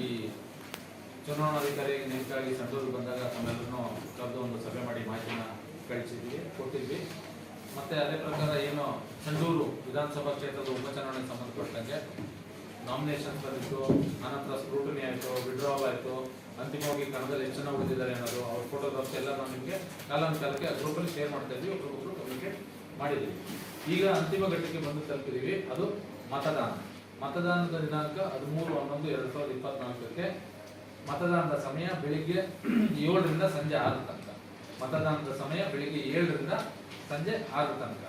ಈ ಚುನಾವಣಾಧಿಕಾರಿ ನೇಮಕಾಗಿ ಸಂಡೂರು ಬಂದಾಗ ತಮ್ಮೆಲ್ಲರೂ ಕರೆದು ಒಂದು ಸಭೆ ಮಾಡಿ ಮಾಹಿತಿನ ಕಳಿಸಿದ್ವಿ, ಕೊಟ್ಟಿದ್ವಿ. ಮತ್ತೆ ಅದೇ ಪ್ರಕಾರ ಏನು ಸಂಡೂರು ವಿಧಾನಸಭಾ ಕ್ಷೇತ್ರದ ಉಪಚುನಾವಣೆಗೆ ಸಂಬಂಧಪಟ್ಟಂಗೆ ನಾಮಿನೇಷನ್ ಬಂದಿತ್ತು ಆನಂತರ ಸ್ಕ್ರೂಟನಿ ಆಯಿತು ವಿಡ್ರಾವಲ್ ಆಯಿತು, ಅಂತಿಮವಾಗಿ ಕಣದಲ್ಲಿ ಎಷ್ಟು ಉಳಿದಿದ್ದಾರೆ ಅನ್ನೋದು, ಅವ್ರ ಫೋಟೋಗ್ರಾಫ್ಸ್ ಎಲ್ಲ ನಾವು ನಿಮಗೆ ಕಾಲಾನುಕಾಲಕ್ಕೆ ಆ ಗ್ರೂಪಲ್ಲಿ ಶೇರ್ ಮಾಡ್ತಾ ಇದ್ವಿ ಒಬ್ಬರೊಬ್ಬರು ಕಮ್ಯುನಿಕೇಟ್ ಮಾಡಿದ್ವಿ. ಈಗ ಅಂತಿಮ ಘಟ್ಟಕ್ಕೆ ಬಂದು ತಲುಪಿದ್ದೀವಿ, ಅದು ಮತದಾನ. ಮತದಾನದ ದಿನಾಂಕ ಹದಿಮೂರು, ಹನ್ನೊಂದು, ಎರಡು ಸಾವಿರದ ಇಪ್ಪತ್ನಾಲ್ಕಕ್ಕೆ. ಮತದಾನದ ಸಮಯ ಬೆಳಿಗ್ಗೆ ಏಳರಿಂದ ಸಂಜೆ ಆರು ತನಕ. ಮತದಾನದ ಸಮಯ ಬೆಳಿಗ್ಗೆ ಏಳರಿಂದ ಸಂಜೆ ಆರು ತನಕ.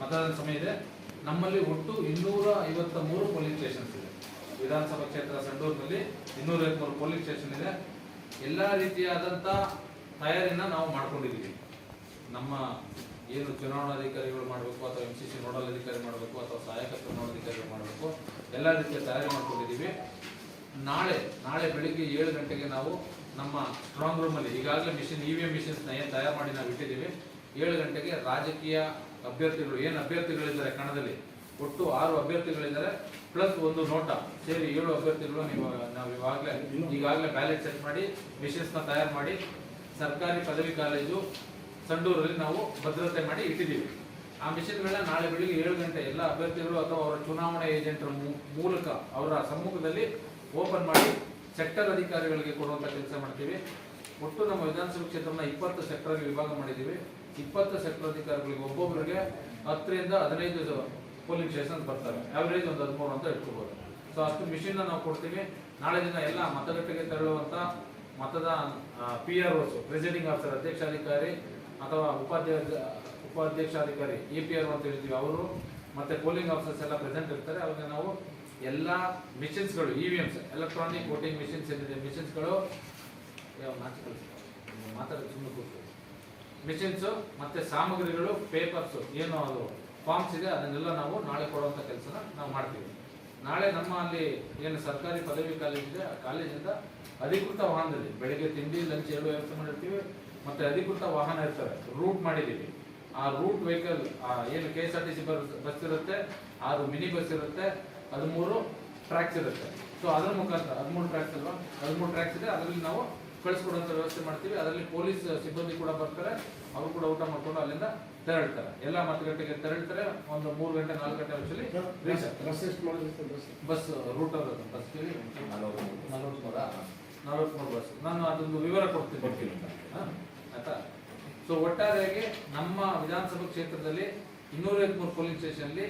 ಮತದಾನದ ಸಮಯ ಇದೆ. ನಮ್ಮಲ್ಲಿ ಒಟ್ಟು ಇನ್ನೂರ ಐವತ್ತ ಮೂರು ಪೊಲೀಸ್ ಸ್ಟೇಷನ್ಸ್ ಇದೆ. ವಿಧಾನಸಭಾ ಕ್ಷೇತ್ರ ಸಂಡೂರಿನಲ್ಲಿ ಇನ್ನೂರ ಐವತ್ಮೂರು ಪೊಲೀಸ್ ಸ್ಟೇಷನ್ ಇದೆ. ಎಲ್ಲ ರೀತಿಯಾದಂಥ ತಯಾರಿನ ನಾವು ಮಾಡ್ಕೊಂಡಿದ್ದೀವಿ. ನಮ್ಮ ಏನು ಚುನಾವಣಾಧಿಕಾರಿಗಳು ಮಾಡಬೇಕು ಅಥವಾ ಎಂ ಸಿ ಸಿ ನೋಡಲ್ ಅಧಿಕಾರಿ ಮಾಡಬೇಕು ಅಥವಾ ಸಹಾಯಕ ಚುನಾವಣಾಧಿಕಾರಿಗಳು ಮಾಡಬೇಕು, ಎಲ್ಲ ರೀತಿಯ ತಯಾರಿ ಮಾಡ್ಕೊಂಡಿದ್ದೀವಿ. ನಾಳೆ ನಾಳೆ ಬೆಳಿಗ್ಗೆ ಏಳು ಗಂಟೆಗೆ ನಾವು ನಮ್ಮ ಸ್ಟ್ರಾಂಗ್ ರೂಮಲ್ಲಿ ಈಗಾಗಲೇ ಮಿಷಿನ್ ಇ ವಿ ಎಂ ಮಿಷಿನ್ಸ್ನ ಏನು ತಯಾರು ಮಾಡಿ ನಾವು ಇಟ್ಟಿದ್ದೀವಿ. ಏಳು ಗಂಟೆಗೆ ರಾಜಕೀಯ ಅಭ್ಯರ್ಥಿಗಳು, ಏನು ಅಭ್ಯರ್ಥಿಗಳಿದ್ದಾರೆ ಕಣದಲ್ಲಿ? ಒಟ್ಟು ಆರು ಅಭ್ಯರ್ಥಿಗಳಿದ್ದಾರೆ ಪ್ಲಸ್ ಒಂದು ನೋಟ. ಸೇರಿ ಏಳು ಅಭ್ಯರ್ಥಿಗಳು ನೀವು, ನಾವು ಇವಾಗಲೇ, ಈಗಾಗಲೇ ಬ್ಯಾಲೆಟ್ ಸೆಟ್ ಮಾಡಿ ಮಿಷನ್ಸ್ನ ತಯಾರು ಮಾಡಿ, ಸರ್ಕಾರಿ ಪದವಿ ಕಾಲೇಜು ಸಂಡೂರಲ್ಲಿ ನಾವು ಭದ್ರತೆ ಮಾಡಿ ಇಟ್ಟಿದ್ದೀವಿ. ಆ ಮಿಷನ್ಗಳನ್ನ ನಾಳೆ ಬೆಳಿಗ್ಗೆ ಏಳು ಗಂಟೆ ಎಲ್ಲ ಅಭ್ಯರ್ಥಿಗಳು ಅಥವಾ ಅವರ ಚುನಾವಣಾ ಏಜೆಂಟರ ಮೂಲಕ ಅವರ ಸಮ್ಮುಖದಲ್ಲಿ ಓಪನ್ ಮಾಡಿ ಸೆಕ್ಟರ್ ಅಧಿಕಾರಿಗಳಿಗೆ ಕೊಡುವಂಥ ಕೆಲಸ ಮಾಡ್ತೀವಿ. ಒಟ್ಟು ನಮ್ಮ ವಿಧಾನಸಭಾ ಕ್ಷೇತ್ರನ ಇಪ್ಪತ್ತು ಸೆಕ್ಟರ್ ವಿಭಾಗ ಮಾಡಿದ್ದೀವಿ. ಇಪ್ಪತ್ತು ಸೆಕ್ಟರ್ ಅಧಿಕಾರಿಗಳಿಗೆ ಒಬ್ಬೊಬ್ಬರಿಗೆ ಹತ್ತರಿಂದ ಹದಿನೈದು ಪೋಲಿಂಗ್ ಸ್ಟೇಷನ್ ಬರ್ತಾರೆ. ಆವರೇಜ್ ಒಂದು ಹದಿಮೂರು ಅಂತ ಇಟ್ಕೋಬಹುದು ಸೊ ಅಷ್ಟು ಮಿಷಿನ್ ನಾವು ಕೊಡ್ತೀವಿ. ನಾಳೆ ದಿನ ಎಲ್ಲ ಮತಗಟ್ಟೆಗೆ ತೆರಳುವಂಥ ಮತದಾನ P R Os presiding officer ಅಧ್ಯಕ್ಷಾಧಿಕಾರಿ ಅಥವಾ ಉಪಾಧ್ಯಕ್ಷ, ಉಪಾಧ್ಯಕ್ಷಾಧಿಕಾರಿ ಎ ಪಿ ಆರ್ ಅಂತ ಹೇಳ್ತೀವಿ ಅವರು, ಮತ್ತೆ ಪೋಲಿಂಗ್ ಆಫೀಸರ್ಸ್ ಎಲ್ಲ ಪ್ರೆಸೆಂಟ್ ಇರ್ತಾರೆ. ಅವಾಗ ನಾವು ಎಲ್ಲ ಮಿಷಿನ್ಸ್ಗಳು E V Ms electronic voting machines ಏನಿದೆ ಮಿಷಿನ್ಸ್ಗಳು ಮಾತಾಡೋದು ಸುಮ್ಮನೆ ಕೂತು ಮಿಷಿನ್ಸು ಮತ್ತೆ ಸಾಮಗ್ರಿಗಳು ಪೇಪರ್ಸು ಏನು ಅದು ಫಾರ್ಮ್ಸ್ ಇದೆ, ಅದನ್ನೆಲ್ಲ ನಾವು ನಾಳೆ ಕೊಡುವಂಥ ಕೆಲಸನ ನಾವು ಮಾಡ್ತೀವಿ. ನಾಳೆ ನಮ್ಮ ಅಲ್ಲಿ ಏನು ಸರ್ಕಾರಿ ಪದವಿ ಕಾಲೇಜ್ ಇದೆ, ಆ ಕಾಲೇಜಿಂದ ಅಧಿಕೃತ ವಾಹನದಲ್ಲಿ ಬೆಳಿಗ್ಗೆ ತಿಂಡಿ ಲಂಚ್ ಎರಡು ವ್ಯವಸ್ಥೆ ಮಾಡಿರ್ತೀವಿ ಮತ್ತೆ ಅಧಿಕೃತ ವಾಹನ ಇರ್ತವೆ. ರೂಟ್ ಮಾಡಿದ್ದೀವಿ. ಆ ರೂಟ್ ವೆಹಿಕಲ್ ಏನು K S R T C bus ಇರುತ್ತೆ ಆರು ಮಿನಿ ಬಸ್ ಇರುತ್ತೆ ಹದಿಮೂರು ಟ್ರ್ಯಾಕ್ಸ್ ಇರುತ್ತೆ. ಸೊ ಅದರ ಮುಖಾಂತರ ಹದಿಮೂರು ಟ್ರ್ಯಾಕ್ಸ್ ಅಲ್ವಾ? ಹದಿಮೂರು ಟ್ರ್ಯಾಕ್ಸ್ ಇದೆ ಅದರಲ್ಲಿ ನಾವು ಕಳಿಸ್ಕೊಡುವಂತ ವ್ಯವಸ್ಥೆ ಮಾಡ್ತೀವಿ. ಅದರಲ್ಲಿ ಪೊಲೀಸ್ ಸಿಬ್ಬಂದಿ ಕೂಡ ಬರ್ತಾರೆ. ಅವರು ಕೂಡ ಊಟ ಮಾಡ್ಕೊಂಡು ಅಲ್ಲಿಂದ ತೆರಳ್ತಾರೆ. ಎಲ್ಲ ಮತಗಟ್ಟೆಗೆ ತೆರಳ್ತಾರೆ. ಒಂದು ಮೂರು ಗಂಟೆ ನಾಲ್ಕು ಗಂಟೆ ವರ್ಷದಲ್ಲಿ ಬಸ್ ರೂಟ್ ಬಸ್ ಅದು ಬಸ್ ನಲವತ್ಮೂರ ನಲವತ್ಮೂರು? ಬಸ್. ನಾನು ಅದೊಂದು ವಿವರ ಕೊಡ್ತೀನಿ. ಕೊಡ್ತೀನಿ ಹಾ? ಆಯ್ತಾ? ಸೊ ಒಟ್ಟಾರೆಯಾಗಿ ನಮ್ಮ ವಿಧಾನಸಭಾ ಕ್ಷೇತ್ರದಲ್ಲಿ ಇನ್ನೂರ ಐವತ್ಮೂರು ಪೋಲಿಂಗ್ ಸ್ಟೇಷನ್ಲಿ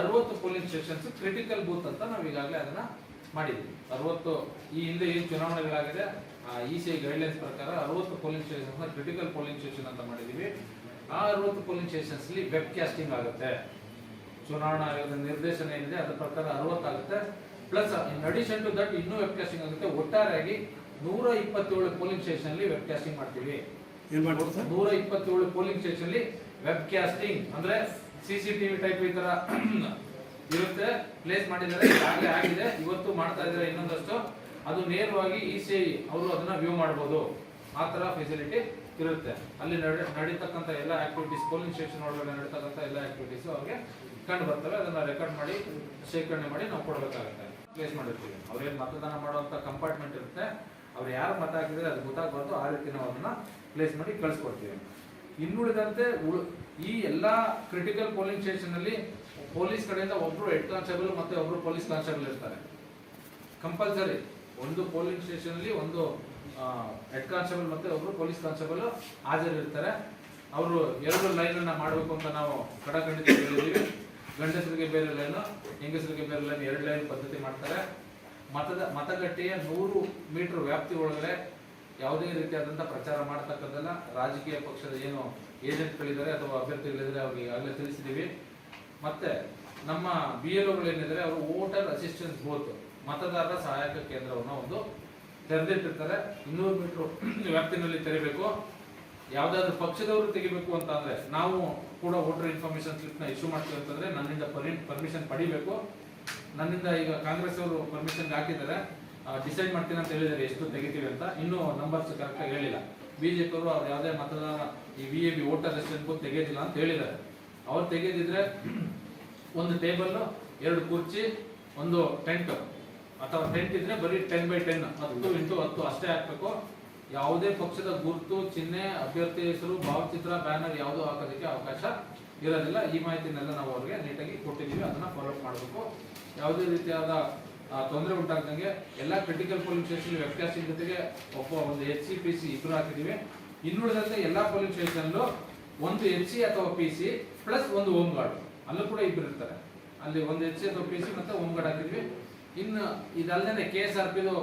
ಅರವತ್ತು ಪೋಲಿಂಗ್ ಸ್ಟೇಷನ್ಸ್ ಕ್ರಿಟಿಕಲ್ ಬೂತ್ ಅಂತ ನಾವು ಈಗಾಗಲೇ ಅದನ್ನ ಮಾಡಿದ್ವಿ. ಅರವತ್ತು ಈ ಹಿಂದೆ ಏನು ಚುನಾವಣೆಗಳಾಗಿದೆ ಇ ಸಿ ಐ ಗೈಡ್ಲೈನ್ಸ್ ಪ್ರಕಾರ ಅರವತ್ತು polling stations critical polling station ಅಂತ ಮಾಡಿದ್ದೀವಿ ಆ ಅರವತ್ತು ಪೋಲಿಂಗ್ ಸ್ಟೇಷನ್ಸ್ ವೆಬ್ ಕ್ಯಾಸ್ಟಿಂಗ್ ಆಗುತ್ತೆ. ಚುನಾವಣಾ ಆಯೋಗದ ನಿರ್ದೇಶನ ಏನಿದೆ, ಅದರ ಪ್ರಕಾರ ಅರವತ್ತಾಗುತ್ತೆ plus in addition to that ಇನ್ನೂ ವೆಬ್ ಕ್ಯಾಸ್ಟಿಂಗ್ ಆಗುತ್ತೆ. ಒಟ್ಟಾರೆಯಾಗಿ ನೂರ ಇಪ್ಪತ್ತೇಳು ಪೋಲಿಂಗ್ ಸ್ಟೇಷನ್ ಅಲ್ಲಿ ವೆಬ್ ಕ್ಯಾಸ್ಟಿಂಗ್ ಮಾಡ್ತೀವಿ. ನೂರ ಇಪ್ಪತ್ತೇಳು ಪೋಲಿಂಗ್ ಸ್ಟೇಷನ್ ಅಲ್ಲಿ ವೆಬ್ ಕ್ಯಾಸ್ಟಿಂಗ್ ಅಂದ್ರೆ ಸಿಸಿಟಿವಿ ಟೈಪ್ ಈ ತರ ಇರುತ್ತೆ, ಪ್ಲೇಸ್ ಮಾಡಿದ್ದಾರೆ ಹಾಗೆ ಆಗಿದೆ, ಇವತ್ತು ಮಾಡ್ತಾ ಇದ್ದಾರೆ ಇನ್ನೊಂದಷ್ಟು. ಅದು ನೇರವಾಗಿ ಇ ಸಿ ಐ ಅವರು ಅದನ್ನ ವ್ಯೂ ಮಾಡಬಹುದು ಆ ತರ ಫೆಸಿಲಿಟಿ ಇರುತ್ತೆ. ಅಲ್ಲಿ ನಡೆ, ನಡೀತಕ್ಕಂಥ ಎಲ್ಲ ಆಕ್ಟಿವಿಟೀಸ್ ಪೋಲಿಂಗ್ ಸ್ಟೇಷನ್ ಒಳಗಡೆ ನಡೀತಕ್ಕಂಥ ಎಲ್ಲ ಆಕ್ಟಿವಿಟೀಸ್ ಅವ್ರಿಗೆ ಕಂಡು ಬರ್ತವೆ. ಅದನ್ನ ರೆಕಾರ್ಡ್ ಮಾಡಿ, ಶೇಖರಣೆ ಮಾಡಿ ನಾವು ಕೊಡಬೇಕಾಗುತ್ತೆ. ಪ್ಲೇಸ್ ಮಾಡಿರ್ತೀವಿ. ಅವ್ರೇನು ಮತದಾನ ಮಾಡುವಂತ ಕಂಪಾರ್ಟ್ಮೆಂಟ್ ಇರುತ್ತೆ. ಅವ್ರು ಯಾರು ಮತ ಹಾಕಿದ್ರೆ ಅದು ಗೊತ್ತಾಗಬಾರ್ದು. ಆ ರೀತಿ ನಾವು ಅದನ್ನ ಪ್ಲೇಸ್ ಮಾಡಿ ಕಳಿಸ್ಕೊಡ್ತೀವಿ. ಇನ್ನುಳಿದಂತೆ ಈ ಎಲ್ಲ ಕ್ರಿಟಿಕಲ್ ಪೋಲಿಂಗ್ ಸ್ಟೇಷನ್ ಅಲ್ಲಿ ಪೊಲೀಸ್ ಕಡೆಯಿಂದ ಒಬ್ರು ಹೆಡ್ ಕಾನ್ಸ್ಟೇಬಲ್ ಮತ್ತೆ ಒಬ್ರು ಪೊಲೀಸ್ ಕಾನ್ಸ್ಟೇಬಲ್ ಇರ್ತಾರೆ. ಕಂಪಲ್ಸರಿ ಒಂದು ಪೋಲಿಂಗ್ ಸ್ಟೇಷನ್ ಅಲ್ಲಿ ಒಂದು ಹೆಡ್ ಕಾನ್ಸ್ಟೇಬಲ್ ಮತ್ತೆ ಒಬ್ರು ಪೊಲೀಸ್ ಕಾನ್ಸ್ಟೇಬಲ್ ಹಾಜರಿರ್ತಾರೆ. ಅವರು ಎರಡು ಲೈನ್ ಅನ್ನ ಮಾಡಬೇಕು ಅಂತ ನಾವು ಕಡಖಂಡಿತ ಹೇಳಿದ್ದೀವಿ. ಗಂಡಸರಿಗೆ ಬೇರೆ ಲೈನ್ ಹೆಂಗಸರಿಗೆ ಬೇರೆ ಲೈನ್ ಎರಡು ಲೈನ್ ಪದ್ಧತಿ ಮಾಡ್ತಾರೆ. ಮತದ, ಮತಗಟ್ಟೆಯ ನೂರು ಮೀಟರ್ ವ್ಯಾಪ್ತಿ ಒಳಗಡೆ ಯಾವುದೇ ರೀತಿಯಾದಂಥ ಪ್ರಚಾರ ಮಾಡತಕ್ಕದ್ದಲ್ಲ ರಾಜಕೀಯ ಪಕ್ಷದ ಏನು ಏಜೆಂಟ್ಗಳಿದ್ದಾರೆ ಅಥವಾ ಅಭ್ಯರ್ಥಿಗಳಿದ್ದಾರೆ ಅವ್ರಿಗೆ ಈಗಾಗಲೇ ತಿಳಿಸಿದ್ದೀವಿ. ಮತ್ತೆ ನಮ್ಮ ಬಿ ಎಲ್ ಓಗಳೇನಿದ್ದಾರೆ ಅವರು ವೋಟರ್ ಅಸಿಸ್ಟೆನ್ಸ್ ಬೂತ್ ಮತದಾರರ ಸಹಾಯಕ ಕೇಂದ್ರವನ್ನು ಒಂದು ತೆರೆದಿಟ್ಟಿರ್ತಾರೆ. ಇನ್ನೂರು ಮೀಟರ್ ವ್ಯಾಪ್ತಿನಲ್ಲಿ ತೆರಿಬೇಕು. ಯಾವುದಾದ್ರೂ ಪಕ್ಷದವರು ತೆಗಿಬೇಕು ಅಂತ ಅಂದ್ರೆ ನಾವು ಕೂಡ ವೋಟರ್ ಇನ್ಫಾರ್ಮೇಶನ್ ಸ್ಲಿಪ್ನ ಇಶ್ಯೂ ಮಾಡ್ತೀವಿ ಅಂತಂದ್ರೆ ನನ್ನಿಂದ ಪರ್ಮಿಷನ್ ಪಡಿಬೇಕು. ನನ್ನಿಂದ ಈಗ ಕಾಂಗ್ರೆಸ್ ಅವರು ಪರ್ಮಿಷನ್ ಹಾಕಿದ್ದಾರೆ. ಡಿಸೈಡ್ ಮಾಡ್ತೀನಿ ಅಂತ ಹೇಳಿದ್ದಾರೆ ಎಷ್ಟು ತೆಗಿತೀವಿ ಅಂತ ಇನ್ನೂ ನಂಬರ್ಸ್ ಕರೆಕ್ಟಾಗಿ ಹೇಳಿಲ್ಲ. ಬಿಜೆಪಿ ಅವರು ಅವ್ರು ಯಾವುದೇ ಮತದಾರ ಈ V A B voter booth ತೆಗೆಯೋದಿಲ್ಲ ಅಂತ ಹೇಳಿದ್ದಾರೆ. ಅವ್ರು ತೆಗೆದಿದ್ರೆ ಒಂದು ಟೇಬಲ್ ಎರಡು ಕುರ್ಚಿ, ಒಂದು ಟೆಂಟ್ ಅಥವಾ ಟೆಂಟ್ ಇದ್ರೆ ಬರೀ ಟೆನ್ ಬೈ ಟೆನ್ ಹತ್ತು ಇಂಟು ಹತ್ತು ಅಷ್ಟೇ ಹಾಕ್ಬೇಕು. ಯಾವುದೇ ಪಕ್ಷದ ಗುರುತು, ಚಿಹ್ನೆ ಅಭ್ಯರ್ಥಿ ಹೆಸರು, ಭಾವಚಿತ್ರ, ಬ್ಯಾನರ್ ಯಾವುದೂ ಹಾಕೋದಕ್ಕೆ ಅವಕಾಶ ಇರೋದಿಲ್ಲ. ಈ ಮಾಹಿತಿನೆಲ್ಲ ನಾವು ಅವ್ರಿಗೆ ನೀಟಾಗಿ ಕೊಟ್ಟಿದ್ದೀವಿ. ಅದನ್ನ ಫಾಲೋ ಅಪ್ ಮಾಡಬೇಕು. ಯಾವುದೇ ರೀತಿಯಾದ ತೊಂದರೆ ಉಂಟಾಗ್ದಂಗೆ ಎಲ್ಲ ಕ್ರಿಟಿಕಲ್ ಪೋಲಿಂಗ್ ಸ್ಟೇಷನ್ ವ್ಯತ್ಯಾಸ ಜೊತೆಗೆ ಒಬ್ಬ ಒಂದು ಎಚ್ ಸಿ ಪಿ ಸಿ ಇಬ್ಬರು ಹಾಕಿದೀವಿ. ಇನ್ನುಳಿದಂತೆ ಎಲ್ಲ ಪೋಲಿಂಗ್ ಸ್ಟೇಷನ್ ಒಂದು ಎಚ್ ಸಿ ಅಥವಾ ಪಿ ಸಿ ಪ್ಲಸ್ ಒಂದು ಓಮ್ ಗಾರ್ಡ್ ಅಲ್ಲೂ ಕೂಡ ಇಬ್ಬರು ಇರ್ತಾರೆ. ಅಲ್ಲಿ ಒಂದು ಎಚ್ ಸಿ ಅಥವಾ ಪಿ ಸಿ ಮತ್ತೆ ಓಮ್ ಗಾರ್ಡ್ ಹಾಕಿದ್ವಿ. ಇನ್ನು ಇದಲ್ಲದೆ ಕೆ ಎಸ್ ಆರ್ ಪಿದು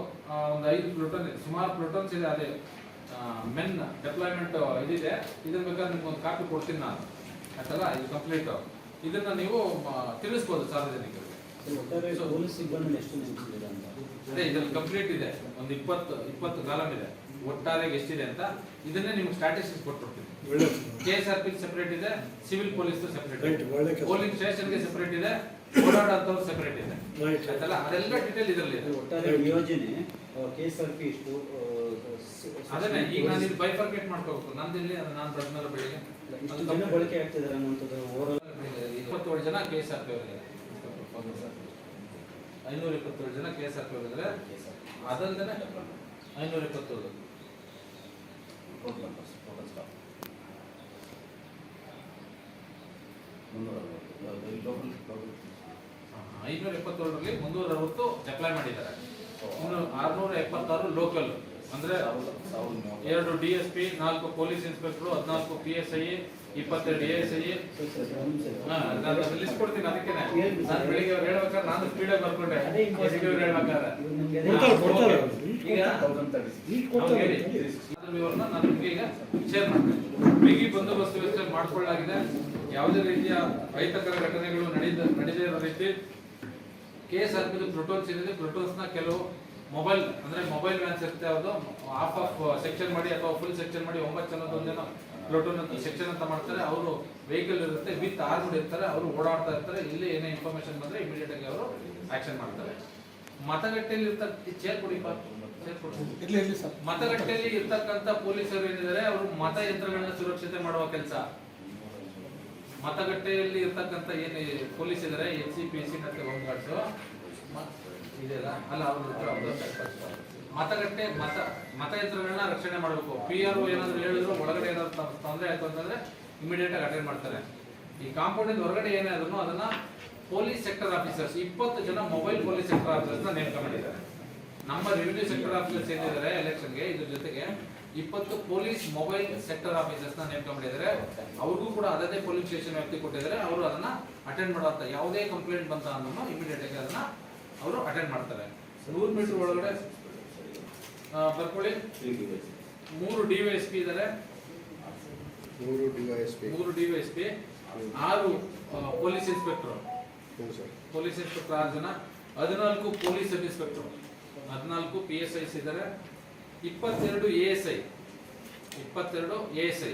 ಒಂದು ಐದು ಪ್ಲೂಟನ್ ಸುಮಾರು ಪ್ಲೂಟನ್ಸ್ ಇದೆ ಅದೇ ಮೆನ್ ಡೆಪ್ಲಾಯ್ಮೆಂಟ್ ಇದಿದೆ. ಇದನ್ನ ಬೇಕಾದ್ರೆ ನಿಮ್ಗೆ ಒಂದು ಕಾಪಿ ಕೊಡ್ತೀನಿ ನಾನು. ಆಯ್ತಲ್ಲ? ಇದು ಕಂಪ್ಲೀಟ್ ಇದನ್ನ ನೀವು ತಿಳಿಸ್ಬೋದು ಸಾರ್ವಜನಿಕರಿಗೆ. ಒಟ್ಟಾರೆ ಅದೇ ಇದ್ರಲ್ಲಿ ಕಂಪ್ಲೀಟ್ ಇದೆ. ಒಂದು ಇಪ್ಪತ್ತು ಇಪ್ಪತ್ತು ಕಾಲಮ್ ಇದೆ. ಒಟ್ಟಾರೆಗೆ ಎಷ್ಟಿದೆ ಅಂತ ಇದನ್ನೇ ನಿಮ್ಗೆ ಸ್ಟಾಟಿಸ್ಟಿಕ್ಸ್ ಕೊಟ್ಬಿಡ್ತೀನಿ. K S R P separate ಇದೆ ಸಿವಿಲ್ ಪೊಲೀಸ್ ಸೆಪರೇಟ್ ಪೊಲೀಸ್ ಸ್ಟೇಷನ್ಗೆ ಸೆಪರೇಟ್ ಇದೆ ಓಡಾಡೋಂಥವ್ರು ಸೆಪರೇಟ್ ಇದೆ. ಆಯ್ತಲ್ಲ? ಅದೆಲ್ಲ ಡೀಟೇಲ್ ಇದರಲ್ಲಿ ಇದೆ. ಒಟ್ಟಾರೆ ನಿಯೋಜನೆ ಕೆ ಎಸ್ ಆರ್ ಪಿ ಸ- ಅದನ್ನೇ ಈಗ ನಾನು ಇಲ್ಲಿ ಬೈಫರ್ಕೇಟ್ ಮಾಡ್ಕೋಬೇಕು. ನಂದಿಲ್ಲಿ ನಾನು ಬರ್ದ್ಮೇಲೆ ಬೆಳಿಗ್ಗೆ? ಇಷ್ಟು ಬಳಕೆ ಆಗ್ತಿದ್ದಾರೆ ಅನ್ನೋಂಥದ್ದು ಇಪ್ಪತ್ತೇಳು ಜನ ಕೆ ಎಸ್ ಆರ್ ಪಿ ಅವರಿಗೆ. ಐನೂರ ಇಪ್ಪತ್ತೇಳು ಜನ ಕೆ ಎಸ್ ಆರ್ ಪಿ ಅವರಿದ್ದಾರೆ ಅದಲ್ಲದೆ ಐನೂರ ಇಪ್ಪತ್ತೇಳು ಐನೂರ ಇಪ್ಪತ್ತೇಳರಲ್ಲಿ ಮುನ್ನೂರ ಅರವತ್ತು ಅಪ್ಲೈ ಮಾಡಿದ್ದಾರೆ ಆರ್ನೂರ ಎಪ್ಪತ್ತಾರು ಲೋಕಲ್ ಅಂದ್ರೆ ಎರಡು ಡಿ ಎಸ್ ಪಿ ನಾಲ್ಕು ಪೊಲೀಸ್ ಇನ್ಸ್ಪೆಕ್ಟರ್ ಹದಿನಾಲ್ಕು ಪಿ ಎಸ್ ಐ ಇಪ್ಪತ್ತೆರಡು ಎ ಎಸ್ ಐ ನಾನು ಲಿಸ್ಟ್ ಕೊಡ್ತೀನಿ ಅದಕ್ಕೆ ನಾನು ಬೆಳಿಗ್ಗೆ ಅವ್ರು ಹೇಳ್ಬೇಕಾದ್ರೆ ನಾನು ಸ್ಪೀಡ್ ಬರ್ಕೊಂಡೆ. ಹೇಳ್ಬೇಕಾದ್ರೆ? ಕೊಡ್ತಾರೆ, ಕೊಡ್ತಾರೆ. ಈಗ ನಾನು ನಿಮ್ಗೆ ಶೇರ್ ಮಾಡ್ತೇನೆ. ಬಿಗಿ ಬಂದೋಬಸ್ತ್ ವ್ಯವಸ್ಥೆ ಮಾಡಿಕೊಳ್ಳಲಾಗಿದೆ. ಯಾವುದೇ ರೀತಿಯ ಅಹಿತಕರ ಘಟನೆಗಳು ನಡೆದ ನಡೆದೇ ಇರೋ ರೀತಿ K S R P platoons ಏನಿದೆ ಪ್ರೋಟೋನ್ಸ್ನ ಕೆಲವು ಮೊಬೈಲ್ ಅಂದ್ರೆ ಮೊಬೈಲ್ ವ್ಯಾನ್ಸ್ ಇರುತ್ತೆ ಯಾವುದು ಹಾಫ್ ಆಫ್ ಸೆಕ್ಷನ್ ಮಾಡಿ ಅಥವಾ ಫುಲ್ ಸೆಕ್ಷನ್ ಮಾಡಿ ಒಂಬತ್ತು ಜನದ ಒಂದೇನೋ ಪ್ಲೋಟೋನ್ ಅಂತ ಸೆಕ್ಷನ್ ಅಂತ ಮಾಡ್ತಾರೆ. ಅವರು ವೆಹಿಕಲ್ ಇರುತ್ತೆ ವಿತ್ ಆರ್ಮ್ಡ್ ಇರ್ತಾರೆ ಅವರು ಓಡಾಡ್ತಾ ಇರ್ತಾರೆ. ಇಲ್ಲಿ ಏನೇ ಇನ್ಫಾರ್ಮೇಶನ್ ಬಂದ್ರೆ ಇಮಿಡಿಯೇಟ್ ಆಗಿ ಅವರು ಆಕ್ಷನ್ ಮಾಡ್ತಾರೆ. ಮತಗಟ್ಟೆಯಲ್ಲಿ ಇರ್ತಕ್ಕಂಥ ಚೇರ್ ಕೊಡಿಪ್ಪ ಮತಗಟ್ಟೆಯಲ್ಲಿ ಇರ್ತಕ್ಕಂತ ಪೊಲೀಸರು ಏನಿದ್ದಾರೆ ಅವರು ಮತಯಂತ್ರಗಳನ್ನ ಸುರಕ್ಷತೆ ಮಾಡುವ ಕೆಲಸ. ಮತಗಟ್ಟೆಯಲ್ಲಿ ಇರ್ತಕ್ಕಂತ ಏನು ಪೊಲೀಸ್ ಇದಾರೆ ಎಚ್ ಸಿ ಪಿ ಸಿ ಮತ್ತೆ ಹೋಮ್ ಗಾರ್ಡ್ಸ್ ಇದೆಯಲ್ಲ? ಅಲ್ಲ ಮತಗಟ್ಟೆ, ಮತ, ಮತಯಂತ್ರಗಳನ್ನ ರಕ್ಷಣೆ ಮಾಡಬೇಕು. ಪಿ ಆರ್ ಏನಾದ್ರು ಹೇಳಿದ್ರು, ಒಳಗಡೆ ಏನಾದ್ರು ತೊಂದರೆ ಆಯ್ತು ಅಂತಂದ್ರೆ ಇಮಿಡಿಯೇಟ್ ಆಗಿ ಅಟೆಂಡ್ ಮಾಡ್ತಾರೆ. ಈ ಕಾಂಪೌಂಡ್ ಹೊರಗಡೆ ಏನೇ ಆದ್ರೂ ಅದನ್ನ ಪೊಲೀಸ್ ಸೆಕ್ಟರ್ ಆಫೀಸರ್ಸ್ ಇಪ್ಪತ್ತು ಜನ ಮೊಬೈಲ್ ಪೊಲೀಸ್ ಸೆಕ್ಟರ್ ಆಫೀಸರ್ಸ್ ನೇಮಕ ಮಾಡಿದ್ದಾರೆ. ನಮ್ಮ ರೆವಿನ್ಯೂ ಸೆಕ್ಟರ್ ಆಫೀಸರ್ಸ್ ಏನಿದ್ದಾರೆ ಎಲೆಕ್ಷನ್ಗೆ ಇದ್ರ ಜೊತೆಗೆ ಇಪ್ಪತ್ತು ಪೊಲೀಸ್ ಮೊಬೈಲ್ ಸೆಕ್ಟರ್ ಆಫೀಸರ್ಸ್ನ ನೇಮಕ ಮಾಡಿದ್ದಾರೆ. ಅವ್ರಿಗೂ ಕೂಡ ಅದೇ ಪೊಲೀಸ್ ಸ್ಟೇಷನ್ ವ್ಯಕ್ತಿ ಕೊಟ್ಟಿದ್ದಾರೆ. ಅವರು ಅದನ್ನ ಅಟೆಂಡ್ ಮಾಡುವಂತ ಯಾವುದೇ ಕಂಪ್ಲೇಂಟ್ ಬಂತ ಅನ್ನೋ ಇಮಿಡಿಯೇಟ್ ಆಗಿ ಅದನ್ನ ಅವರು ಅಟೆಂಡ್ ಮಾಡ್ತಾರೆ. ನೂರು ಮೀಟರ್ ಒಳಗಡೆ ಬರ್ಕೊಳ್ಳಿ. ಮೂರು ಡಿ ವೈ ಎಸ್ ಪಿ ಇದ್ದಾರೆ ಮೂರು ಡಿವೈಎಸ್ಪಿ ಮೂರು ಡಿ ವೈ ಎಸ್ ಪಿ ಆರು ಪೊಲೀಸ್ ಇನ್ಸ್ಪೆಕ್ಟರ್ ಪೊಲೀಸ್ ಇನ್ಸ್ಪೆಕ್ಟರ್ ಆರು ಜನ. ಹದಿನಾಲ್ಕು ಪೊಲೀಸ್ ಸಬ್ ಇನ್ಸ್ಪೆಕ್ಟರ್ ಹದಿನಾಲ್ಕು ಪಿ ಎಸ್ ಐಸ್ ಇದ್ದಾರೆ ಇಪ್ಪತ್ತೆರಡು ಎ ಎಸ್ ಐ ಇಪ್ಪತ್ತೆರಡು ಎ ಎಸ್ ಐ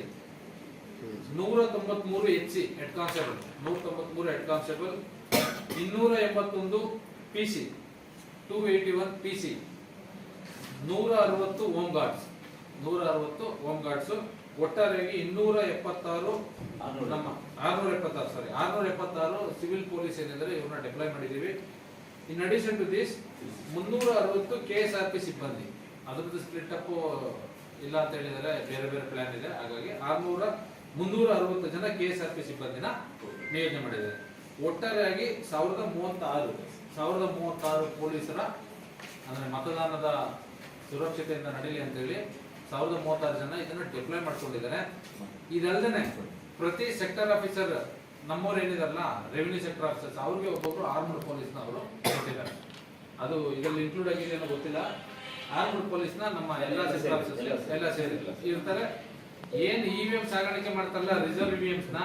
ನೂರ ತೊಂಬತ್ಮೂರು ಎಚ್ ಸಿ ಹೆಡ್ ಕಾನ್ಸ್ಟೇಬಲ್ ನೂರ ತೊಂಬತ್ಮೂರು ಹೆಡ್ ಕಾನ್ಸ್ಟೇಬಲ್ ಇನ್ನೂರ ಎಂಬತ್ತೊಂದು P C two eighty one P C ನೂರ ಅರವತ್ತು ಓಮ್ ಗಾರ್ಡ್ಸ್ ನೂರ ಅರವತ್ತು ಓಮ್ ಗಾರ್ಡ್ಸು ಒಟ್ಟಾರೆಯಾಗಿ ಇನ್ನೂರ ಎಪ್ಪತ್ತಾರು ನಮ್ಮ ಆರ್ನೂರ ಎಪ್ಪತ್ತಾರು ಸಾರಿ ಆರ್ನೂರ ಎಪ್ಪತ್ತಾರು ಸಿವಿಲ್ ಪೊಲೀಸ್ ಏನಿದ್ದಾರೆ ಇವ್ರನ್ನ ಡಿಪ್ಲಾಯ್ ಮಾಡಿದ್ದೀವಿ. ಇನ್ ಅಡಿಷನ್ ಟು ದಿಸ್ ಮುನ್ನೂರ ಅರವತ್ತು ಕೆ ಎಸ್ ಆರ್ ಪಿ ಸಿಬ್ಬಂದಿ. ಅದರದ್ದು ಸ್ಪ್ಲಿಟ್ ಅಪ್ ಇಲ್ಲ ಅಂತ ಹೇಳಿದರೆ ಬೇರೆ ಬೇರೆ ಪ್ಲಾನ್ ಇದೆ. ಹಾಗಾಗಿ ಆರ್ನೂರ ಮುನ್ನೂರ ಅರವತ್ತು ಜನ ಕೆ ಎಸ್ ಆರ್ ಪಿ ಸಿಬ್ಬಂದಿನ ನಿಯೋಜನೆ ಮಾಡಿದ್ದಾರೆ. ಒಟ್ಟಾರೆಯಾಗಿ ಸಾವಿರದ ಮೂವತ್ತಾರು. ಸಾವಿರದ ಮೂವತ್ತಾರು ಪೊಲೀಸರ ಅಂದರೆ ಮತದಾನದ ಸುರಕ್ಷತೆಯಿಂದ ನಡೀಲಿ ಅಂತ ಹೇಳಿ ಸಾವಿರದ ಮೂವತ್ತಾರು ಜನ ಇದನ್ನು ಡಿಪ್ಲೈ ಮಾಡ್ಕೊಂಡಿದ್ದಾರೆ. ಇದಲ್ಲದೆ ಪ್ರತಿ ಸೆಕ್ಟರ್ ಆಫೀಸರ್ ನಮ್ಮವ್ರು ಏನಿದಾರಲ್ಲ ರೆವಿನ್ಯೂ ಸೆಕ್ಟರ್ ಆಫೀಸರ್ಸ್ ಅವ್ರಿಗೆ ಒಬ್ಬೊಬ್ರು ಆರ್ಮಡ್ ಪೊಲೀಸ್ನ ಅವರು ಕೊಟ್ಟಿದ್ದಾರೆ. ಅದು ಇದರಲ್ಲಿ ಇನ್ಕ್ಲೂಡ್ ಆಗಿದೆ ಏನೋ ಗೊತ್ತಿಲ್ಲ. ಆರ್ಮಡ್ ಪೊಲೀಸ್ನ ನಮ್ಮ ಎಲ್ಲ ಸೆಕ್ಟರ್ ಆಫೀಸರ್ಸ್ ಎಲ್ಲ ಸೇರಿ ಇರ್ತಾರೆ. ಏನ್ ಇ ವಿ ಎಂ ಸಾಗಾಣಿಕೆ ಮಾಡ್ತಾರಲ್ಲ ರಿಸರ್ವ್ ಇ ನ?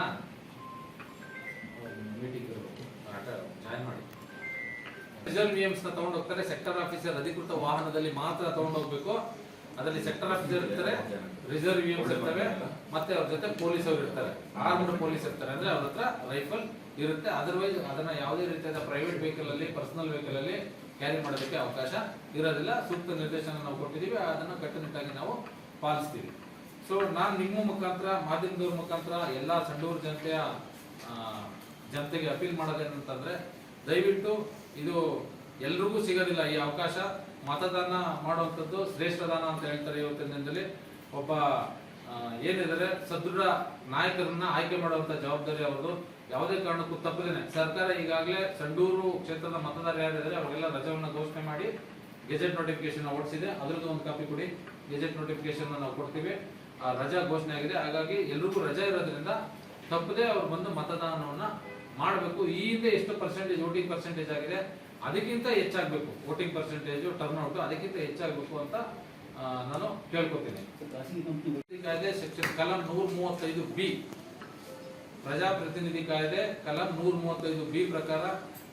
ಮೀಟಿಂಗ್ ಜಾಯ್ನ್ ಮಾಡಿ. ರಿಸರ್ವ್ನ ತಗೊಂಡು ಹೋಗ್ತಾರೆ ಸೆಕ್ಟರ್ ಆಫೀಸರ್ ಅಧಿಕೃತ ವಾಹನದಲ್ಲಿ ಮಾತ್ರ ತಗೊಂಡು ಹೋಗ್ಬೇಕು. ಅದರಲ್ಲಿ ಸೆಕ್ಟರ್ ಆಫೀಸರ್ ಇರ್ತಾರೆ ರಿಸರ್ವ್ ಇರ್ತವೆ, ಮತ್ತೆ ಅವ್ರ ಜೊತೆ ಪೊಲೀಸ್ ಅವರು ಇರ್ತಾರೆ. ಆರ್ಮ್ಡ್ ಪೊಲೀಸ್ ಇರ್ತಾರೆ ಅಂದ್ರೆ ಅವ್ರ ಹತ್ರ ರೈಫಲ್ ಇರುತ್ತೆ. ಅದರ್ವೈಸ್ ಅದನ್ನ ಯಾವುದೇ ರೀತಿಯಾದ ಪ್ರೈವೇಟ್ ವೆಹಿಕಲ್ ಅಲ್ಲಿ ಪರ್ಸನಲ್ ವೆಹಿಕಲ್ ಅಲ್ಲಿ ಕ್ಯಾರಿ ಮಾಡೋದಕ್ಕೆ ಅವಕಾಶ ಇರೋದಿಲ್ಲ. ಸೂಕ್ತ ನಿರ್ದೇಶನ ನಾವು ಕೊಟ್ಟಿದ್ದೀವಿ ಅದನ್ನು ಕಟ್ಟುನಿಟ್ಟಾಗಿ ನಾವು ಪಾಲಿಸ್ತೀವಿ. ಸೊ ನಾನು ನಿಮ್ಮ ಮುಖಾಂತರ, ಮಾಧ್ಯಮದವ್ರ ಮುಖಾಂತರ ಎಲ್ಲ ಸಂಡೂರು ಜನತೆಯ ಜನತೆಗೆ ಅಪೀಲ್ ಮಾಡೋದೇನಂತಂದ್ರೆ ದಯವಿಟ್ಟು ಇದು ಎಲ್ರಿಗೂ ಸಿಗೋದಿಲ್ಲ ಈ ಅವಕಾಶ. ಮತದಾನ ಮಾಡುವಂಥದ್ದು ಶ್ರೇಷ್ಠದಾನ ಅಂತ ಹೇಳ್ತಾರೆ ಇವತ್ತಿನ ದಿನದಲ್ಲಿ. ಒಬ್ಬ ಏನಿದ್ದಾರೆ, ಸದೃಢ ನಾಯಕರನ್ನ ಆಯ್ಕೆ ಮಾಡುವಂತ ಜವಾಬ್ದಾರಿ ಅವ್ರದ್ದು. ಯಾವುದೇ ಕಾರಣಕ್ಕೂ ತಪ್ಪದೇನೆ ಸರ್ಕಾರ ಈಗಾಗಲೇ ಸಂಡೂರು ಕ್ಷೇತ್ರದ ಮತದಾರ ಯಾರಿದ್ದಾರೆ ಅವರೆಲ್ಲ ರಜೆಯನ್ನು ಘೋಷಣೆ ಮಾಡಿ ಗೆಜೆಟ್ ನೋಟಿಫಿಕೇಶನ್ ಓಡಿಸಿದೆ ಅದ್ರದ್ದು ಒಂದು ಕಾಪಿ ಕೊಡಿ. ಗೆಜೆಟ್ ನೋಟಿಫಿಕೇಶನ್ ನಾವು ಕೊಡ್ತೀವಿ. ಆ ರಜಾ ಘೋಷಣೆ ಆಗಿದೆ. ಹಾಗಾಗಿ ಎಲ್ರಿಗೂ ರಜೆ ಇರೋದ್ರಿಂದ ತಪ್ಪದೆ ಅವ್ರು ಬಂದು ಮತದಾನವನ್ನ ಮಾಡಬೇಕು. ಈ ಹಿಂದೆ ಎಷ್ಟು ಪರ್ಸೆಂಟೇಜ್ ವೋಟಿಂಗ್ ಪರ್ಸೆಂಟೇಜ್ ಆಗಿದೆ, ಅದಕ್ಕಿಂತ ಹೆಚ್ಚಾಗಬೇಕು. ವೋಟಿಂಗ್ ಪರ್ಸೆಂಟೇಜ್ ಟರ್ನ್ಔಟ್ ಅದಕ್ಕಿಂತ ಹೆಚ್ಚಾಗಬೇಕು ಅಂತ ನಾನು ಕೇಳ್ಕೊತೀನಿ. ಕಾಯ್ದೆ ಸೆಕ್ಷನ್ ಕಲಂ ನೂರ ಮೂವತ್ತೈದು ಬಿ ಪ್ರಜಾಪ್ರತಿನಿಧಿ ಕಾಯ್ದೆ ಕಲಂ ನೂರ ಮೂವತ್ತೈದು ಬಿ ಪ್ರಕಾರ,